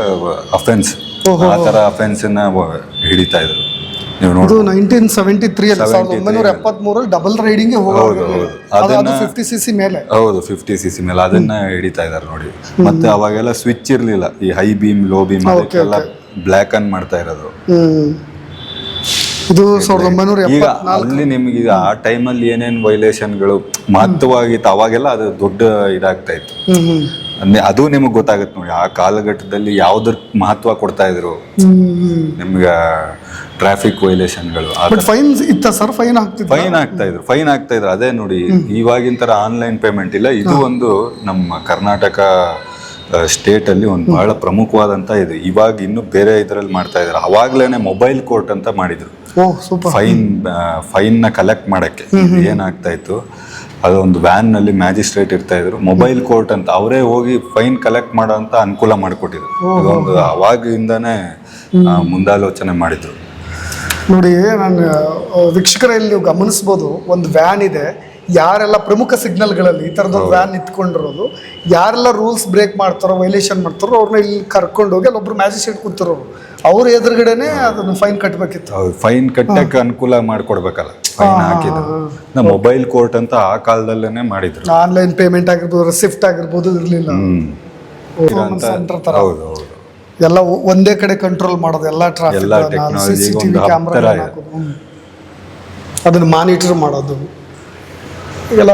ಅಫೆನ್ಸ್ ಆ ತರ ಅಫೆನ್ಸ್ ಹಿಡಿತಾ ಇದ್ರು. ನೀವು ನೋಡಿ ನೈನ್ಟೀನ್ ಸೆವೆಂಟಿ ತ್ರೀ ಅಲ್ಲಿ ಸಾವಿರದ 73 ಒಂಬೈನೂರ ಎಪ್ಪತ್ಮೂರಲ್ಲಿ ಡಬಲ್ ರೈಡಿಂಗ್ ಹೌದು, ಹೌದು. ಅದನ್ನ- ಫಿಫ್ಟಿ ಸಿ ಸಿ ಮೇಲೆ. ಹೌದು ಫಿಫ್ಟಿ ಸಿ ಸಿ ಮೇಲೆ. ಅದನ್ನ ಹಿಡಿತಾ ಇದಾರೆ ನೋಡಿ. ಮತ್ತೆ ಅವಾಗೆಲ್ಲ ಸ್ವಿಚ್ ಇರ್ಲಿಲ್ಲ. ಈ ಹೈ ಬೀಮ್ ಲೋ ಬೀಮ್ ಅದಕ್ಕೆಲ್ಲ ಬ್ಲ್ಯಾಕ್ ಅನ್ ಮಾಡ್ತಾ ಇರೋದು. ಇದು ಸಾವಿರದ ಒಂಬೈನೂರ ಈಗ ಅಲ್ಲಿ ನಿಮ್ಗೆ ಆ ಟೈಮಲ್ಲಿ ಏನೇನ್ ವೈಲೇಷನ್ಗಳು ಮಹತ್ವವಾಗಿತ್ತು ಅವಾಗೆಲ್ಲ ಅದು ದೊಡ್ಡ ಇದಾಗ್ತಾ ಇತ್ತು. ಅದು ನಿಮಗೆ ಗೊತ್ತಾಗುತ್ತೆ ನೋಡಿ. ಆ ಕಾಲಘಟ್ಟದಲ್ಲಿ ಯಾವ್ದ್ರ ಮಹತ್ವ ಕೊಡ್ತಾ ಇದ್ರು? ನಿಮ್ಗೆ ಟ್ರಾಫಿಕ್ ವೈಲೇಷನ್ಗಳು ಬಟ್ ಫೈನ್ ಇತ್ತ ಸರ್ ಫೈನ್ ಆಗ್ತಿತ್ತು ಫೈನ್ ಆಗ್ತಾ ಇದ್ರು ಫೈನ್ ಆಗ್ತಾ ಇದ್ರು. ಅದೇ ನೋಡಿ ಇವಾಗಿನ ತರ ಆನ್ಲೈನ್ ಪೇಮೆಂಟ್ ಇಲ್ಲ. ಇದು ಒಂದು ನಮ್ಮ ಕರ್ನಾಟಕ ಸ್ಟೇಟ್ ಅಲ್ಲಿ ಒಂದು ಬಹಳ ಪ್ರಮುಖವಾದಂತ ಇದೆ. ಇವಾಗ ಇನ್ನು ಬೇರೆ ಇದರಲ್ಲಿ ಮಾಡ್ತಾ ಇದ್ದಾರೆ ಅವಾಗ್ಲೇನೆ ಮೊಬೈಲ್ ಕೋರ್ಟ್ ಅಂತ ಮಾಡಿದ್ರು. ಫೈನ್ ಫೈನ್ನ ಕಲೆಕ್ಟ್ ಮಾಡಕ್ಕೆ. ಏನಾಗ್ತಾ ಇತ್ತು? ಅದೊಂದು ವ್ಯಾನ್ನಲ್ಲಿ ಮ್ಯಾಜಿಸ್ಟ್ರೇಟ್ ಇರ್ತಾ ಇದ್ರು. ಮೊಬೈಲ್ ಕೋರ್ಟ್ ಅಂತ. ಅವರೇ ಹೋಗಿ ಫೈನ್ ಕಲೆಕ್ಟ್ ಮಾಡೋ ಅಂತ ಅನುಕೂಲ ಮಾಡಿಕೊಟ್ಟಿದ್ರು. ಇದೊಂದು ಅವಾಗಿಂದಾನೇ ಮುಂದಾಲೋಚನೆ ಮಾಡಿದ್ರು. ನೋಡಿ ನಾನು ವೀಕ್ಷಕರಲ್ಲಿ ನೀವು ಗಮನಿಸ್ಬೋದು ಒಂದು ವ್ಯಾನ್ ಇದೆ. ಯಾರೆಲ್ಲ ಪ್ರಮುಖ ಸಿಗ್ನಲ್ಗಳಲ್ಲಿ ಈ ಥರದ ವ್ಯಾನ್ ನಿಂತ್ಕೊಂಡಿರೋದು ಯಾರೆಲ್ಲ ರೂಲ್ಸ್ ಬ್ರೇಕ್ ಮಾಡ್ತಾರೋ ವೈಲೇಷನ್ ಮಾಡ್ತಾರೋ ಅವ್ರನ್ನ ಇಲ್ಲಿ ಕರ್ಕೊಂಡು ಹೋಗಿ ಅಲ್ಲೊಬ್ರು ಮ್ಯಾಜಿಸ್ಟ್ರೇಟ್ ಕೂತಿರೋರು. ಅವ್ರ ಎದುರುಗಡೆನೆ ಅದನ್ನು ಫೈನ್ ಕಟ್ಟಬೇಕಿತ್ತು ಫೈನ್ ಕಟ್ಟಕ್ಕೆ ಅನುಕೂಲ ಮಾಡ್ಕೊಡ್ಬೇಕಲ್ಲ ಫೈನ್ ಹಾಕಿದ್ರು ಮೊಬೈಲ್ ಕೋರ್ಟ್ ಅಂತ ಆ ಕಾಲದಲ್ಲೇ ಮಾಡಿದ್ರು. ಆನ್ಲೈನ್ ಪೇಮೆಂಟ್ ಆಗಿರ್ಬೋದು ಶಿಫ್ಟ್ ಆಗಿರ್ಬೋದು ಇರಲಿಲ್ಲ. ಹೌದು ಹೌದು. ಎಲ್ಲ ಒಂದೇ ಕಡೆ ಕಂಟ್ರೋಲ್ ಮಾಡೋದು ಎಲ್ಲ ಟ್ರಾಫಿಕ್ ಸಿ ಸಿ ಒಂದು ಟಿ hub ಕ್ಯಾಮ್ರಾ. ಅದನ್ನು ಮಾನಿಟರ್ ಮಾಡೋದು. ಎಲ್ಲ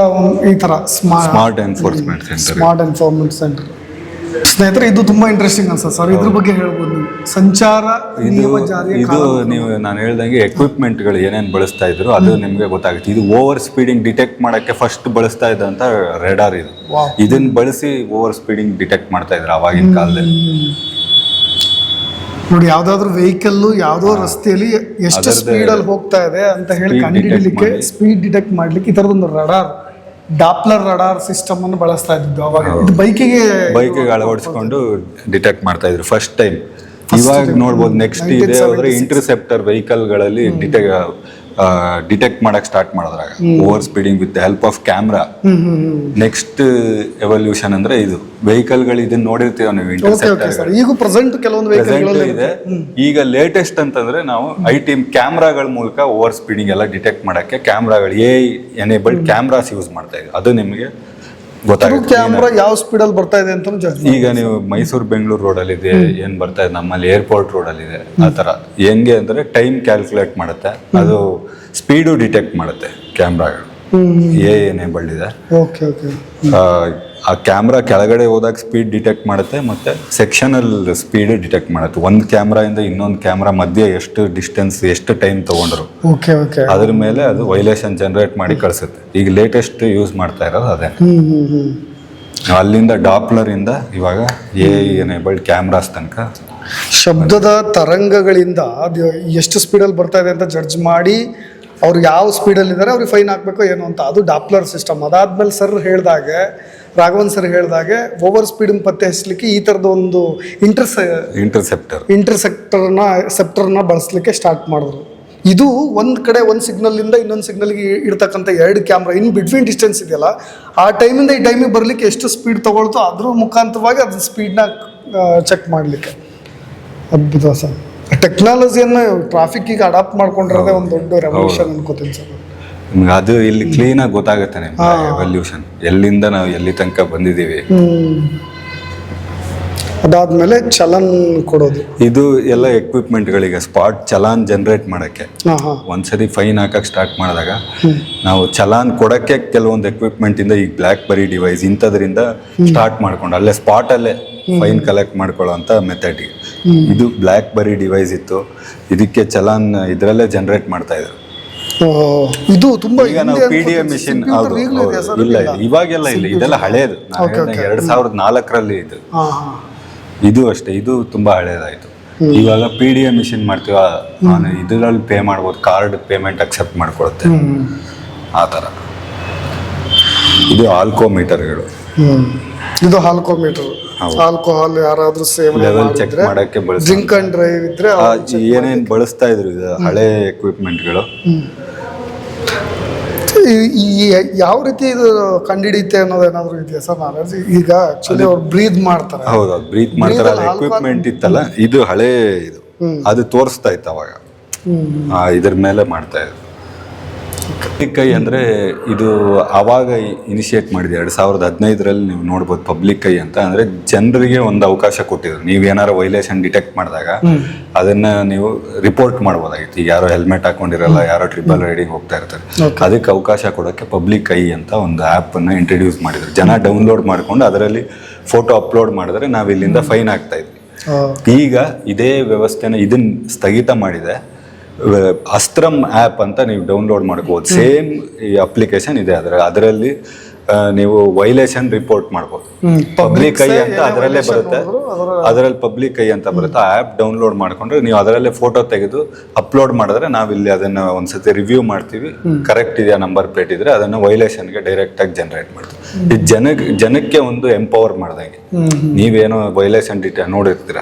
ಈ ಥರ smart enforcement centre smart enforcement centre ಸ್ನೇಹಿತರೆ ಇದು ತುಂಬಾ ಇಂಟ್ರೆಸ್ಟಿಂಗ್ ಅನ್ಸುತ್ತೆ ಸರ್. ಇದ್ರ ಬಗ್ಗೆ ಹೇಳ್ಬೋದು ಸಂಚಾರ ಇದು ನೀವು ನಾನು ಹೇಳ್ದಂಗೆ ಎಕ್ವಿಪ್ಮೆಂಟ್ಗಳು ಏನೇನು ಬಳಸ್ತಾ ಇದ್ರು ಅದು ನಿಮಗೆ ಗೊತ್ತಾಗುತ್ತೆ. ಇದು ಓವರ್ ಸ್ಪೀಡಿಂಗ್ ಡಿಟೆಕ್ಟ್ ಮಾಡೋಕ್ಕೆ ಫಸ್ಟ್ ಬಳಸ್ತಾ ಇದ್ದಂತ ರೆಡಾರ್ ಇದು. ಇದನ್ನು ಇದನ್ನ ಬಳಸಿ ಓವರ್ ಸ್ಪೀಡಿಂಗ್ ಡಿಟೆಕ್ಟ್ ಮಾಡ್ತಾ ಇದ್ರು ಅವಾಗಿನ ಕಾಲದಲ್ಲಿ. ನೋಡಿ ಯಾವ್ದಾದ್ರು ವೆಹಿಕಲ್ ಯಾವ್ದೋ ರಸ್ತೆಯಲ್ಲಿ ಎಷ್ಟು ಸ್ಪೀಡ್ ಅಲ್ಲಿ ಹೋಗ್ತಾ ಇದೆ ಅಂತ ಹೇಳಿ ಕಂಡುಹಿಡಿಲಿಕ್ಕೆ detect ಸ್ಪೀಡ್ ಡಿಟೆಕ್ಟ್ ಮಾಡ್ಲಿಕ್ಕೆ ಈ ತರದೊಂದು ರಡಾರ್ ಡಾಪ್ಲರ್ ರಡಾರ್ ಸಿಸ್ಟಮ್ ಅನ್ನು ಬಳಸ್ತಾ ಇದ್ದಿದ್ದು ಅವಾಗ. ಇದು ಬೈಕಿಗೆ ಬೈಕಿಗೆ ಅಳವಡಿಸ್ಕೊಂಡು ಡಿಟೆಕ್ಟ್ ಮಾಡ್ತಾ ಇದ್ರು ಫಸ್ಟ್ ಟೈಮ್ ಇವಾಗ ನೋಡ್ಬೋದು ನೆಕ್ಸ್ಟ್ ಇದೆ ಹೋದ್ರೆ ಇಂಟರ್ಸೆಪ್ಟರ್ ವೆಹಿಕಲ್ಗಳಲ್ಲಿ ಡಿಟೆಕ್ ಡಿಟೆಕ್ಟ್ ಮಾಡಕ್ start ಮಾಡಿದ್ರಾಗ. Over speeding with help of camera next evolution ಅಂದ್ರೆ ಇದು. ವೆಹಿಕಲ್ಗಳು ಇದನ್ನ ನೋಡಿರ್ತೀವಿ ನೀವು ಇಂಟರ್ಸೆಪ್ಟರ್ ಈಗ ಪ್ರೆಸೆಂಟ್ ಕೆಲವೊಂದು ಇದೆ. ಈಗ ಲೇಟೆಸ್ಟ್ ಅಂತಂದ್ರೆ ನಾವು ಐ ಟೀಮ್ ಕ್ಯಾಮ್ರಾಗಳ ಮೂಲಕ ಓವರ್ ಸ್ಪೀಡಿಂಗ್ ಎಲ್ಲ ಡಿಟೆಕ್ಟ್ ಮಾಡಕ್ಕೆ ಕ್ಯಾಮ್ರಾಗಳು ಎ ಎನೇಬಲ್ಡ್ ಕ್ಯಾಮ್ರಾಸ್ ಯೂಸ್ ಮಾಡ್ತಾ ಇದೆ ಅದು ನಿಮಗೆ ಕ್ಯಾಮ್ರಾ ಯಾವ ಸ್ಪೀಡ್ ಅಲ್ಲಿ ಬರ್ತಾ ಇದೆ ಅಂತ ಈಗ ನೀವು ಮೈಸೂರು ಬೆಂಗಳೂರು ರೋಡಲ್ಲಿ ಇದೆ ಏನ್ ಬರ್ತಾ ಇದೆ ನಮ್ಮಲ್ಲಿ ಏರ್ಪೋರ್ಟ್ ಅಲ್ಲಿ ಇದೆ ಆ ಥರ. ಹೆಂಗೆ ಅಂದ್ರೆ ಟೈಮ್ ಕ್ಯಾಲ್ಕುಲೇಟ್ ಮಾಡುತ್ತೆ. ಅದು ಸ್ಪೀಡು ಡಿಟೆಕ್ಟ್ ಮಾಡುತ್ತೆ ಕ್ಯಾಮ್ರಾಗಳು ಎ ಎನೇಬಲ್ಡ್ ಇದೆ. ಓಕೆ ಓಕೆ ಆ, ಕ್ಯಾಮ್ರಾ ಕೆಳಗಡೆ ಹೋದಾಗ ಸ್ಪೀಡ್ ಡಿಟೆಕ್ಟ್ ಮಾಡುತ್ತೆ ಮತ್ತೆ ಸೆಕ್ಷನಲ್ ಸ್ಪೀಡ್ ಡಿಟೆಕ್ಟ್ ಮಾಡುತ್ತೆ. ಒಂದು ಕ್ಯಾಮ್ರಾಯಿಂದ ಇನ್ನೊಂದು ಕ್ಯಾಮ್ರಾ ಮಧ್ಯೆ ಎಷ್ಟು ಡಿಸ್ಟೆನ್ಸ್ ಎಷ್ಟು ಟೈಮ್ ತಗೊಂಡ್ರು. ಓಕೆ ಓಕೆ ಅದ್ರ ಮೇಲೆ ಅದು ವೈಲೇಷನ್ ಜನರೇಟ್ ಮಾಡಿ ಕಳಿಸುತ್ತೆ. ಈಗ ಲೇಟೆಸ್ಟ್ ಯೂಸ್ ಮಾಡ್ತಾ ಇರೋದು ಅದೇ. ಅಲ್ಲಿಂದ ಡಾಪ್ಲರ್ ಇಂದ ಇವಾಗ ಎ ಎನೇಬಲ್ಡ್ ಕ್ಯಾಮ್ರಾಸ್ ತನಕ. ಶಬ್ದದ ತರಂಗಗಳಿಂದ ಅದು ಎಷ್ಟು ಸ್ಪೀಡಲ್ಲಿ ಬರ್ತಾ ಇದೆ ಅಂತ ಜಡ್ಜ್ ಮಾಡಿ ಅವ್ರು ಯಾವ ಸ್ಪೀಡಲ್ಲಿ ಇದ್ದಾರೆ ಅವ್ರಿಗೆ ಫೈನ್ ಹಾಕ್ಬೇಕು ಏನು ಅಂತ. ಅದು ಡಾಪ್ಲರ್ ಸಿಸ್ಟಮ್ ಅದಾದ್ಮೇಲೆ ಸರ್ ಹೇಳ್ದಾಗೆ ರಾಘವನ್ ಸರ್ ಹೇಳಿದಾಗೆ ಓವರ್ ಸ್ಪೀಡ್ ಪತ್ತೆ ಹಚ್ಚಲಿಕ್ಕೆ ಈ ಥರದ ಒಂದು ಇಂಟರ್ಸ ಇಂಟರ್ಸೆಪ್ಟರ್ ಇಂಟರ್ಸೆಪ್ಟರ್ನ ಸೆಪ್ಟರ್ನ ಬಳಸಲಿಕ್ಕೆ ಸ್ಟಾರ್ಟ್ ಮಾಡಿದ್ರು. ಇದು ಒಂದು ಕಡೆ ಒಂದು ಸಿಗ್ನಲಿಂದ ಇನ್ನೊಂದು ಸಿಗ್ನಲ್ಗೆ ಇಡ್ತಕ್ಕಂಥ ಎರಡು ಕ್ಯಾಮ್ರಾ ಇನ್ ಬಿಟ್ವೀನ್ ಡಿಸ್ಟೆನ್ಸ್ ಇದೆಯಲ್ಲ ಆ ಟೈಮಿಂದ ಈ ಟೈಮಿಗೆ ಬರಲಿಕ್ಕೆ ಎಷ್ಟು ಸ್ಪೀಡ್ ತಗೊಳ್ತೋ ಅದ್ರ ಮುಖಾಂತರವಾಗಿ ಅದ್ರ ಸ್ಪೀಡ್ನ ಚೆಕ್ ಮಾಡಲಿಕ್ಕೆ. ಅದ್ಭುತ ಸರ್. ಟೆಕ್ನಾಲಜಿಯನ್ನು ಟ್ರಾಫಿಕ್ಕಿಗೆ ಅಡಾಪ್ಟ್ ಮಾಡ್ಕೊಂಡಿರೋದೇ ಒಂದು ದೊಡ್ಡ ರೆವಲ್ಯೂಷನ್ ಅನ್ಕೋತೀನಿ ಸರ್. ನಿಮ್ಗೆ ಅದು ಇಲ್ಲಿ ಕ್ಲೀನ್ ಆಗಿ ಗೊತ್ತಾಗುತ್ತೆ ನಿಮ್ಗೆ ಎವಲ್ಯೂಷನ್ ಎಲ್ಲಿಂದ ನಾವು ಎಲ್ಲಿ ತನಕ ಬಂದಿದ್ದೀವಿ. ಅದಾದ್ಮೇಲೆ ಚಲನ್ ಕೊಡೋದು. ಇದು ಎಲ್ಲ ಎಕ್ವಿಪ್ಮೆಂಟ್ಗಳಿಗೆ ಸ್ಪಾಟ್ ಚಲಾನ್ ಜನರೇಟ್ ಮಾಡಕ್ಕೆ. ಒಂದ್ಸರಿ ಫೈನ್ ಹಾಕಕ್ ಸ್ಟಾರ್ಟ್ ಮಾಡಿದಾಗ ನಾವು ಚಲಾನ್ ಕೊಡಕ್ಕೆ ಕೆಲವೊಂದು ಎಕ್ವಿಪ್ಮೆಂಟಿಂದ ಈಗ ಬ್ಲ್ಯಾಕ್ ಬರಿ ಡಿವೈಸ್ ಇಂಥದ್ರಿಂದ ಸ್ಟಾರ್ಟ್ ಮಾಡ್ಕೊಂಡು ಅಲ್ಲೇ ಸ್ಪಾಟ್ ಅಲ್ಲೇ ಫೈನ್ ಕಲೆಕ್ಟ್ ಮಾಡ್ಕೊಳ್ಳೋ ಅಂತ ಮೆಥಡ್ ಇದು ಬ್ಲ್ಯಾಕ್ ಬರಿ ಡಿವೈಸ್ ಇತ್ತು. ಇದಕ್ಕೆ ಚಲಾನ್ ಇದರಲ್ಲೇ ಜನರೇಟ್ ಮಾಡ್ತಾ ಇದ್ರು. ಇದು ತುಂಬಾ ಈಗ ನಾವು ಪಿ ಡಿ ಎ ಮಿಷಿನ್? ಇಲ್ಲ ಇವಾಗೆಲ್ಲ ಇಲ್ಲ ಇದೆಲ್ಲ ಹಳೇದು. ಎರಡ್ ಸಾವಿರದ ನಾಲ್ಕರಲ್ಲಿ ಇದು. ಇದು ಅಷ್ಟೇ ಇದು ತುಂಬಾ ಹಳೇದಾಯ್ತು. ಇವಾಗ ಪಿ ಡಿ ಎ ಮಿಷಿನ್ ಮಾಡ್ತೀವ ಇದರಲ್ಲಿ ಪೇ ಮಾಡ್ಬೋದು ಕಾರ್ಡ್ ಪೇಮೆಂಟ್ ಅಕ್ಸೆಪ್ಟ್ ಮಾಡ್ಕೊಡುತ್ತೆ ಆ ಥರ. ಇದು ಆಲ್ಕೋಮೀಟರ್ಗಳು ಇದು ಆಲ್ಕೋಮೀಟರ್ ಆಲ್ಕೋಹಾಲ್ ಯಾರಾದ್ರೂ ಸೇಮ್ ಚೆಕ್ ಮಾಡಕ್ಕೆ ಡ್ರಿಂಕ್ ಅಂಡ್ ಡ್ರೈವ್ ಇದ್ರೆ ಏನೇನ್ ಬಳಸ್ತಾ ಇದ್ರು ಇದು ಹಳೆ ಎಕ್ವಿಪ್ಮೆಂಟ್ಗಳು ಈ- ಯಾವ ರೀತಿ ಇದು ಕಂಡಿಡಿಯುತ್ತೆ ಅನ್ನೋದು ಏನಾದ್ರು ಇದೆಯಾ ಸರ್? ಈಗ ಆಕ್ಚುಲಿ ಅವ್ರು ಬ್ರೀದ್ ಮಾಡ್ತಾರೆ. ಹೌದು ಬ್ರೀತ್ ಮಾಡ್ತಾರೆ ಎಕ್ವಿಪ್ಮೆಂಟ್ ಇತ್ತಲ್ಲ ಇದು ಹಳೆ ಇದು. ಅದು ತೋರಿಸ್ತಾ ಇತ್ತು ಅವಾಗ. ಆ, ಇದ್ರ ಮೇಲೆ ಮಾಡ್ತಾ ಇದ್ರು. ಪಬ್ಲಿಕ್ ಕೈ ಅಂದ್ರೆ ಇದು ಆವಾಗ ಇನಿಷಿಯೇಟ್ ಮಾಡಿದೆ ಎರಡು ಸಾವಿರದ ಹದಿನೈದರಲ್ಲಿ ನೀವು ನೋಡ್ಬೋದು ಪಬ್ಲಿಕ್ ಕೈ ಅಂತ. ಅಂದ್ರೆ ಜನರಿಗೆ ಒಂದು ಅವಕಾಶ ಕೊಟ್ಟಿದ್ರು. ನೀವು ಏನಾರು ವೈಲೇಷನ್ ಡಿಟೆಕ್ಟ್ ಮಾಡಿದಾಗ ಅದನ್ನ ನೀವು ರಿಪೋರ್ಟ್ ಮಾಡ್ಬೋದಾಗಿತ್ತು. ಈಗ ಯಾರೋ ಹೆಲ್ಮೆಟ್ ಹಾಕೊಂಡಿರಲ್ಲ ಯಾರೋ ಟ್ರಿಪಲ್ ರೈಡಿಂಗ್ ಹೋಗ್ತಾ ಇರ್ತಾರೆ. ಅದಕ್ಕೆ ಅವಕಾಶ ಕೊಡೋಕ್ಕೆ ಪಬ್ಲಿಕ್ ಕೈ ಅಂತ ಒಂದು ಆ್ಯಪನ್ನು ಇಂಟ್ರೊಡ್ಯೂಸ್ ಇಂಟ್ರಡ್ಯೂಸ್ ಮಾಡಿದ್ರು. ಜನ ಡೌನ್ಲೋಡ್ ಮಾಡ್ಕೊಂಡು ಅದರಲ್ಲಿ ಫೋಟೋ ಅಪ್ಲೋಡ್ ಮಾಡಿದ್ರೆ ನಾವು ಇಲ್ಲಿಂದ ಫೈನ್ ಆಗ್ತಾ ಇದ್ವಿ. ಈಗ ಇದೇ ವ್ಯವಸ್ಥೆನ ಇದನ್ನ ಸ್ಥಗಿತ ಮಾಡಿದೆ. ವ- ಅಸ್ತ್ರಂ ಆ್ಯಪ್ ಅಂತ ನೀವು ಡೌನ್ಲೋಡ್ ಮಾಡ್ಕೋಬೋದು. ಸೇಮ್ ಈ ಅಪ್ಲಿಕೇಶನ್ ಇದೆ ಅದರ ಅದರಲ್ಲಿ ನೀವು ವೈಲೇಷನ್ ರಿಪೋರ್ಟ್ ಮಾಡ್ಬೋದು. ಪಬ್ಲಿಕ್ ಐ ಅಂತ ಅದರಲ್ಲೇ ಬರುತ್ತೆ. ಅದರಲ್ಲಿ ಪಬ್ಲಿಕ್ ಐ ಅಂತ ಬರುತ್ತೆ. ಆ ಆ್ಯಪ್ ಡೌನ್ಲೋಡ್ ಮಾಡ್ಕೊಂಡ್ರೆ ನೀವು ಅದರಲ್ಲೇ ಫೋಟೋ ತೆಗೆದು ಅಪ್ಲೋಡ್ ಮಾಡಿದ್ರೆ ನಾವಿಲ್ಲಿ ಅದನ್ನ ಒಂದ್ಸತಿ ರಿವ್ಯೂ ಮಾಡ್ತೀವಿ. ಕರೆಕ್ಟ್ ಇದೆಯಾ ನಂಬರ್ ಪ್ಲೇಟ್ ಇದ್ರೆ ಅದನ್ನ ವೈಲೇಷನ್ಗೆ ಡೈರೆಕ್ಟ್ ಆಗಿ ಜನರೇಟ್ ಮಾಡ್ತೀವಿ. ಇದು ಜನಕ್ಕೆ ಜನಕ್ಕೆ ಒಂದು ಎಂಪವರ್ ಮಾಡ್ದಂಗೆ. ನೀವೇನೋ ವೈಲೇಷನ್ ಡಿಟೇಲ್ ನೋಡಿರ್ತೀರ?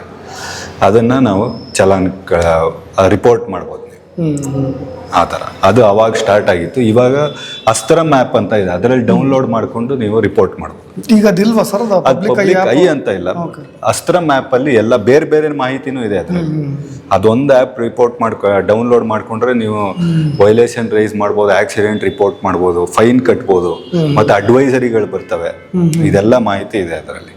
ಅದನ್ನ ನಾವು ಚಲನ್ ರಿಪೋರ್ಟ್ ಮಾಡ್ಬೋದು. ನೀವು. ಆ ಥರ. ಅದು ಅವಾಗ ಸ್ಟಾರ್ಟ್ ಆಗಿತ್ತು. ಇವಾಗ ಅಸ್ತರ ಮ್ಯಾಪ್ ಅಂತ ಇದೆ. ಅದರಲ್ಲಿ ಡೌನ್ಲೋಡ್ ಮಾಡಿಕೊಂಡು ನೀವು ರಿಪೋರ್ಟ್ ಮಾಡ್ಬೋದು. ಈಗ ಅದಿಲ್ವಾ ಸರ್? ಐ ಅಂತ ಇಲ್ಲ. ಅಸ್ತ್ರ ಮ್ಯಾಪ್ ಅಲ್ಲಿ ಎಲ್ಲ ಬೇರೆ ಬೇರೆ ಮಾಹಿತಿನೂ ಇದೆ ಅದರಲ್ಲಿ. ಅದೊಂದು ಆ್ಯಪ್ ರಿಪೋರ್ಟ್ ಮಾಡ್ಕೊ ಡೌನ್ಲೋಡ್ ಮಾಡ್ಕೊಂಡ್ರೆ ನೀವು ವೈಲೇಷನ್ ರೈಸ್ ಮಾಡ್ಬೋದು ಆಕ್ಸಿಡೆಂಟ್ ರಿಪೋರ್ಟ್ ಮಾಡ್ಬೋದು ಫೈನ್ ಕಟ್ಬೋದು. ಮತ್ತೆ ಅಡ್ವೈಸರಿಗಳು ಬರ್ತವೆ. ಇದೆಲ್ಲ ಮಾಹಿತಿ ಇದೆ ಅದರಲ್ಲಿ.